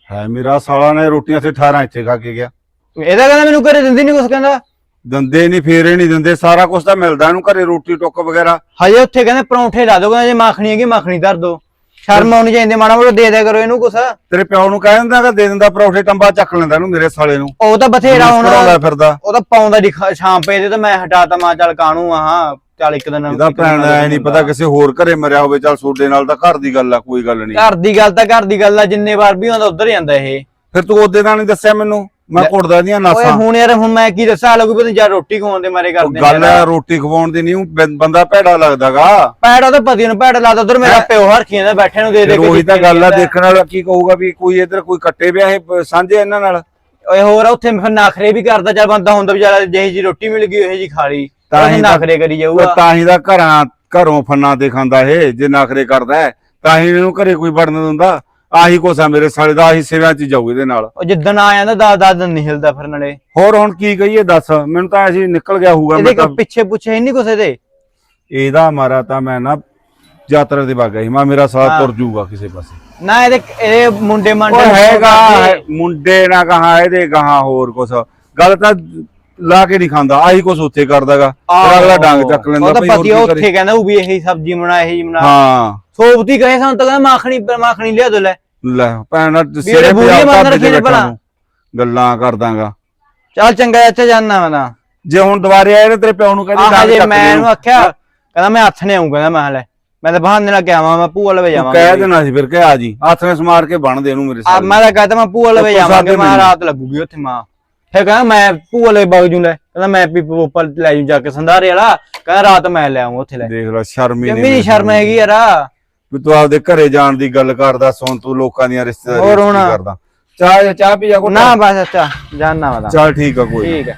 Speaker 5: ਹੈ ਮੇਰਾ ਸਾਲਾ ਨੇ ਰੋਟੀਆਂ ਤੇ 18 ਇੱਥੇ ਖਾ ਕੇ ਗਿਆ।
Speaker 7: ਇਹਦਾ ਕਹਿੰਦਾ ਮੈਨੂੰ ਘਰੇ ਦਿੰਦੀ ਨਹੀਂ ਕੁਛ ਕਹਿੰਦਾ।
Speaker 5: ਦੰਦੇ ਨਹੀਂ ਫੇਰੇ ਨਹੀਂ ਦਿੰਦੇ ਸਾਰਾ ਕੁਝ ਤਾਂ ਮਿਲਦਾ ਇਹਨੂੰ ਘਰੇ ਰੋਟੀ ਟੁੱਕ ਵਗੈਰਾ।
Speaker 7: ਹਜੇ ਉੱਥੇ ਕਹਿੰਦੇ ਪਰੌਂਠੇ ਲਾ ਦੋ ਕਹਿੰਦੇ ਜੇ ਮੱਖਣੀ ਹੈਗੀ ਮੱਖਣੀ ਧਰ ਦੋ ਸ਼ਰਮ ਆਉਣੀ ਚਾਹੀਦੀ ਮਾੜਾ ਮੋਟਾ ਦੇ ਦਿਆ ਕਰੋ ਇਹਨੂੰ ਕੁਛ।
Speaker 5: ਤੇਰੇ ਪਿਓ ਨੂੰ ਕਹਿ ਦਿੰਦਾ ਕਿ ਦੇ ਦਿੰਦਾ ਪਰੌਠੇ ਟੰਬਾ ਚੱਕ ਲੈਂਦਾ ਇਹਨੂੰ ਮੇਰੇ ਸਾਲੇ ਨੂੰ।
Speaker 7: ਉਹ ਤਾਂ ਬਥੇਰਾ ਹੁਣ
Speaker 5: ਫਿਰਦਾ।
Speaker 7: ਉਹ ਤਾਂ ਪਾਉਂਦਾ ਦੀ ਸ਼ਾਮ ਪਏ ਦੇ ਤਾਂ ਮੈਂ ਹਟਾਤਾ ਮਾਂ ਚੱਲ ਕਾਣੂ ਆ ਹਾਂ ਚੱਲ ਇੱਕ ਦਿਨ
Speaker 5: ਇਹਦਾ ਭੈਣ ਐ ਨਹੀਂ। ਪਤਾ ਕਿਸੇ ਹੋਰ ਘਰੇ ਮਰਿਆ ਹੋਵੇ ਚੱਲ ਸੋਡੇ ਨਾਲ ਤਾਂ ਘਰ ਦੀ ਗੱਲ ਆ ਕੋਈ ਗੱਲ ਨਹੀਂ
Speaker 7: ਘਰ ਦੀ ਗੱਲ ਤਾਂ ਘਰ ਦੀ ਗੱਲ ਆ ਜਿੰਨੇ ਵਾਰ ਵੀ ਆਉਂਦਾ ਉਧਰ ਜਾਂਦਾ ਇਹ।
Speaker 5: ਫਿਰ ਤੂੰ ਉਹਦੇ ਨਾਲ ਨਹੀਂ ਦੱਸਿਆ ਮੈਨੂੰ? ਮੈਂ ਕੁੱਟਦਾ ਦੀਆਂ
Speaker 7: ਓਏ
Speaker 5: ਨਾਸਾਂ
Speaker 7: ਹੁਣ ਯਾਰ ਹੁਣ ਮੈਂ ਕੀ ਦੱਸਾਂ? ਲੱਗੂ ਪਤਾ ਜਾਂ ਰੋਟੀ ਖਵਾਉਣ ਦੇ ਮਾਰੇ ਕਰਦੇ
Speaker 5: ਗੱਲ ਹੈ ਰੋਟੀ ਖਵਾਉਣ ਦੀ ਨਹੀਂ ਬੰ- ਬੰਦਾ ਭੈੜਾ ਲੱਗਦਾਗਾ।
Speaker 7: ਪੈੜ ਉਹਦਾ ਪਤੀ ਨੂੰ ਪੈੜ ਲਾਦਾ ਉਧਰ ਮੇਰਾ? ਪਿਓ ਹਰਖੀਆਂ ਦਾ ਬੈਠੇ ਨੂੰ ਦੇ ਦੇ
Speaker 5: ਫਿਰ
Speaker 7: ਕੇ
Speaker 5: ਉਹੀ ਤਾਂ ਗੱਲ ਆ। ਦੇਖਣ ਵਾਲਾ ਕੀ ਕਹੂਗਾ ਵੀ ਕੋਈ ਇੱਧਰ ਕੋਈ ਕੱਟੇ ਪਿਆ ਇਹ ਸਾਂਝੇ ਇਹਨਾਂ ਨਾਲ।
Speaker 7: ਓਏ ਹੋਰ ਉੱਥੇ ਫਿਰ ਨਾਖਰੇ ਵੀ ਕਰਦਾ ਚੱਲ ਬੰਦਾ ਹੁੰਦਾ ਵਿਚਾਰਾ ਜਿਹੀ ਜੀ ਰੋਟੀ ਮਿਲ ਗਈ ਉਹੀ ਜੀ ਖਾ ਲਈ।
Speaker 5: ਤਾਂ
Speaker 7: ਤਾਂ
Speaker 5: ਹੀ ਤਾਂ-
Speaker 7: ਨਾਖਰੇ ਕਰੀ ਜਾਊਗਾ।
Speaker 5: ਤਾਂ ਹੀ ਦਾ ਘਰਾਂ ਘਰੋਂ ਫੰਨਾ ਤੇ ਖਾਂਦਾ ਇਹ ਜੇ ਨਖਰੇ ਕਰਦਾ ਹੈ, ਤਾਂ ਹੀ ਇਹਨੂੰ ਘਰੇ ਕੋਈ ਵੜਨ ਦਿੰਦਾ। ਆਹੀ ਕੋਸਾ ਮੇਰੇ ਸਾਲੇ ਦਾ ਆਹੀ ਸੇਵਿਆਂ ਚ ਜਾਊ ਇਹਦੇ ਨਾਲ।
Speaker 7: ਉਹ ਜਿੱਦਣ ਆ ਜਾਂਦਾ ਦਸ ਦਸ ਦਿਨ ਨਹੀਂ ਹਿਲਦਾ ਫਿਰ ਨਾਲੇ।
Speaker 5: ਹੋਰ ਹੁਣ ਕੀ ਕਹੀਏ ਦੱਸ ਮੈਨੂੰ ਤਾਂ ਐਸੀ ਨਿਕਲ ਗਿਆ ਹੋਊਗਾ
Speaker 7: ਇਹਦੇ
Speaker 5: ਮੈਂ ਤਾਂ
Speaker 7: ਕੋ ਪਿੱਛੇ ਪੁੱਛੇ ਨਹੀਂ ਕੁਛ ਇਹਦੇ।
Speaker 5: ਇਹਦਾ ਮਾਰਾ ਤਾਂ ਮੈਂ ਨਾ ਯਾਤਰਾ ਤੇ ਵਗ ਗਿਆ ਸੀ ਮੈਂ ਮੇਰਾ ਸਾਥ
Speaker 7: ਹਾਂ।
Speaker 5: ਤੁਰ ਜਾਊਗਾ ਕਿਸੇ ਪਾਸੇ।
Speaker 7: ਨਾ ਇਹਦੇ ਇਹਦੇ ਮੁੰਡੇ ਮੰਡੇ
Speaker 5: ਉਹ ਹੈਗਾ ਮੁੰਡੇ ਨਾ ਕਹਾ ਇਹਦੇ ਗਾਹਾਂ ਹੋਰ ਕੁਛ। ਗੱਲ ਤਾਂ ਲਾ ਕੇ ਨਹੀਂ ਖਾਂਦਾ ਆਹੀ ਕੁਛ ਉੱਥੇ ਕਰਦਾਗਾ। ਫਿਰ ਅਗਲਾ ਡਾਂਗ ਚੱਕ ਲੈਂਦਾ
Speaker 7: ਉਹ ਤਾਂ
Speaker 5: ਭਈ ਹੋਰ
Speaker 7: ਪਤੀ ਉੱਥੇ। ਕਹਿੰਦਾ ਉਹ ਵੀ ਇਹੀ ਸਬਜ਼ੀ ਬਣਾ ਇਹੀ ਬਣਾ।
Speaker 5: ਹਾਂ।
Speaker 7: ਸੋਬਤੀ ਕਹੇ ਸਾਨੂੰ ਤਾਂ ਕਹਿੰਦਾ ਮਾਖਣੀ ਮਾਖਣੀ ਲਿਆ ਦੋ ਲੈ।
Speaker 5: ਲੈ ਭੈਣਾ ਸਿਰੇ
Speaker 7: ਬੂਹੇ
Speaker 5: ਦੇ
Speaker 7: ਰੱਖੇ ਨੇ ਭਲਾ।
Speaker 5: ਨੂੰ। ਗੱਲਾਂ ਕਰਦਾਗਾ।
Speaker 7: ਚੱਲ ਚੰਗਾ ਇੱਥੇ ਜਾਣਾ ਮੈਂ ਤਾਂ।
Speaker 5: ਜੇ ਹੁਣ ਦੁਬਾਰੇ ਆਏ ਨੇ ਤੇਰੇ ਪਿਓ ਨੂੰ ਕਹਿੰਦੀ ਡਾਂਗ ਚੱਕ
Speaker 7: ਮੈਂ। ਇਹਨੂੰ ਆਖਿਆ ਕਹਿੰਦਾ ਮੈਂ ਹੱਥ ਨੇ ਆਉਂਗਾ ਮੈਂ ਲੈ ਮੈਂ ਤਾਂ ਬਹਾਨੇ ਨਾਲ ਕਿਹਾ ਮੈਂ ਭੂਆ ਲਵੇ ਜਾਵਾਂਗਾ
Speaker 5: ਕਹਿ ਦੇਣਾ ਸੀ ਫਿਰ ਕਿ ਆ ਜੀ। ਹੱਥ ਨੇ ਸਮਾਰ ਕੇ ਬਣ ਦੇ ਇਹਨੂੰ ਮੇਰੇ ਸਾਲੇ
Speaker 7: ਮੈਂ ਤਾਂ ਕਹਤਾ ਮੈਂ ਭੂਆ ਲਵੇ ਜਾਵਾਂਗਾ ਮੈਂ। ਰਾਤ ਲੱਗੂਗੀ ਉੱਥੇ ਮਾਂ। ਫਿਰ ਕਹਿੰਦਾ ਮੈਂ ਭੂਆ ਲਵੇ ਬਗ ਜੂ ਲੈ। ਕਹਿੰਦਾ ਮੈਂ ਪੀਪੇ ਉੱਪਰ ਲੈ ਜੂ ਜਾ ਕੇ ਸੰਧਾਰੇ ਵਾਲਾ। ਕਹਿੰਦਾ ਰਾਤ ਮੈਂ ਲੈ ਆਉਂਗਾ ਉੱਥੇ ਲੈ।
Speaker 5: ਦੇਖ ਲੈ ਸ਼ਰਮ ਹੀ ਨਹੀਂ
Speaker 7: ਨਹੀਂ ਸ਼ਰਮ ਹੈਗੀ ਯਾਰ।
Speaker 5: ਵੀ ਤੂੰ ਆਪਦੇ ਘਰੇ ਜਾਣ ਦੀ ਗੱਲ ਕਰਦਾ ਸੁਣ ਤੂੰ ਲੋਕਾਂ ਦੀਆਂ ਰਿਸ਼ਤੇਦਾਰੀਆਂ
Speaker 7: ਹੋਰ ਹੁਣ?
Speaker 5: ਕਰਦਾ। ਚਾਹ ਚਾਹ ਪੀ ਜਾ ਕੋ
Speaker 7: ਨਾ ਬਸ ਅੱਛਾ। ਜਾਨਾ ਮੈਂ ਤਾਂ।
Speaker 5: ਚੱਲ ਠੀਕ ਆ ਕੋਈ ਨਾ।
Speaker 7: ਠੀਕ ਹੈ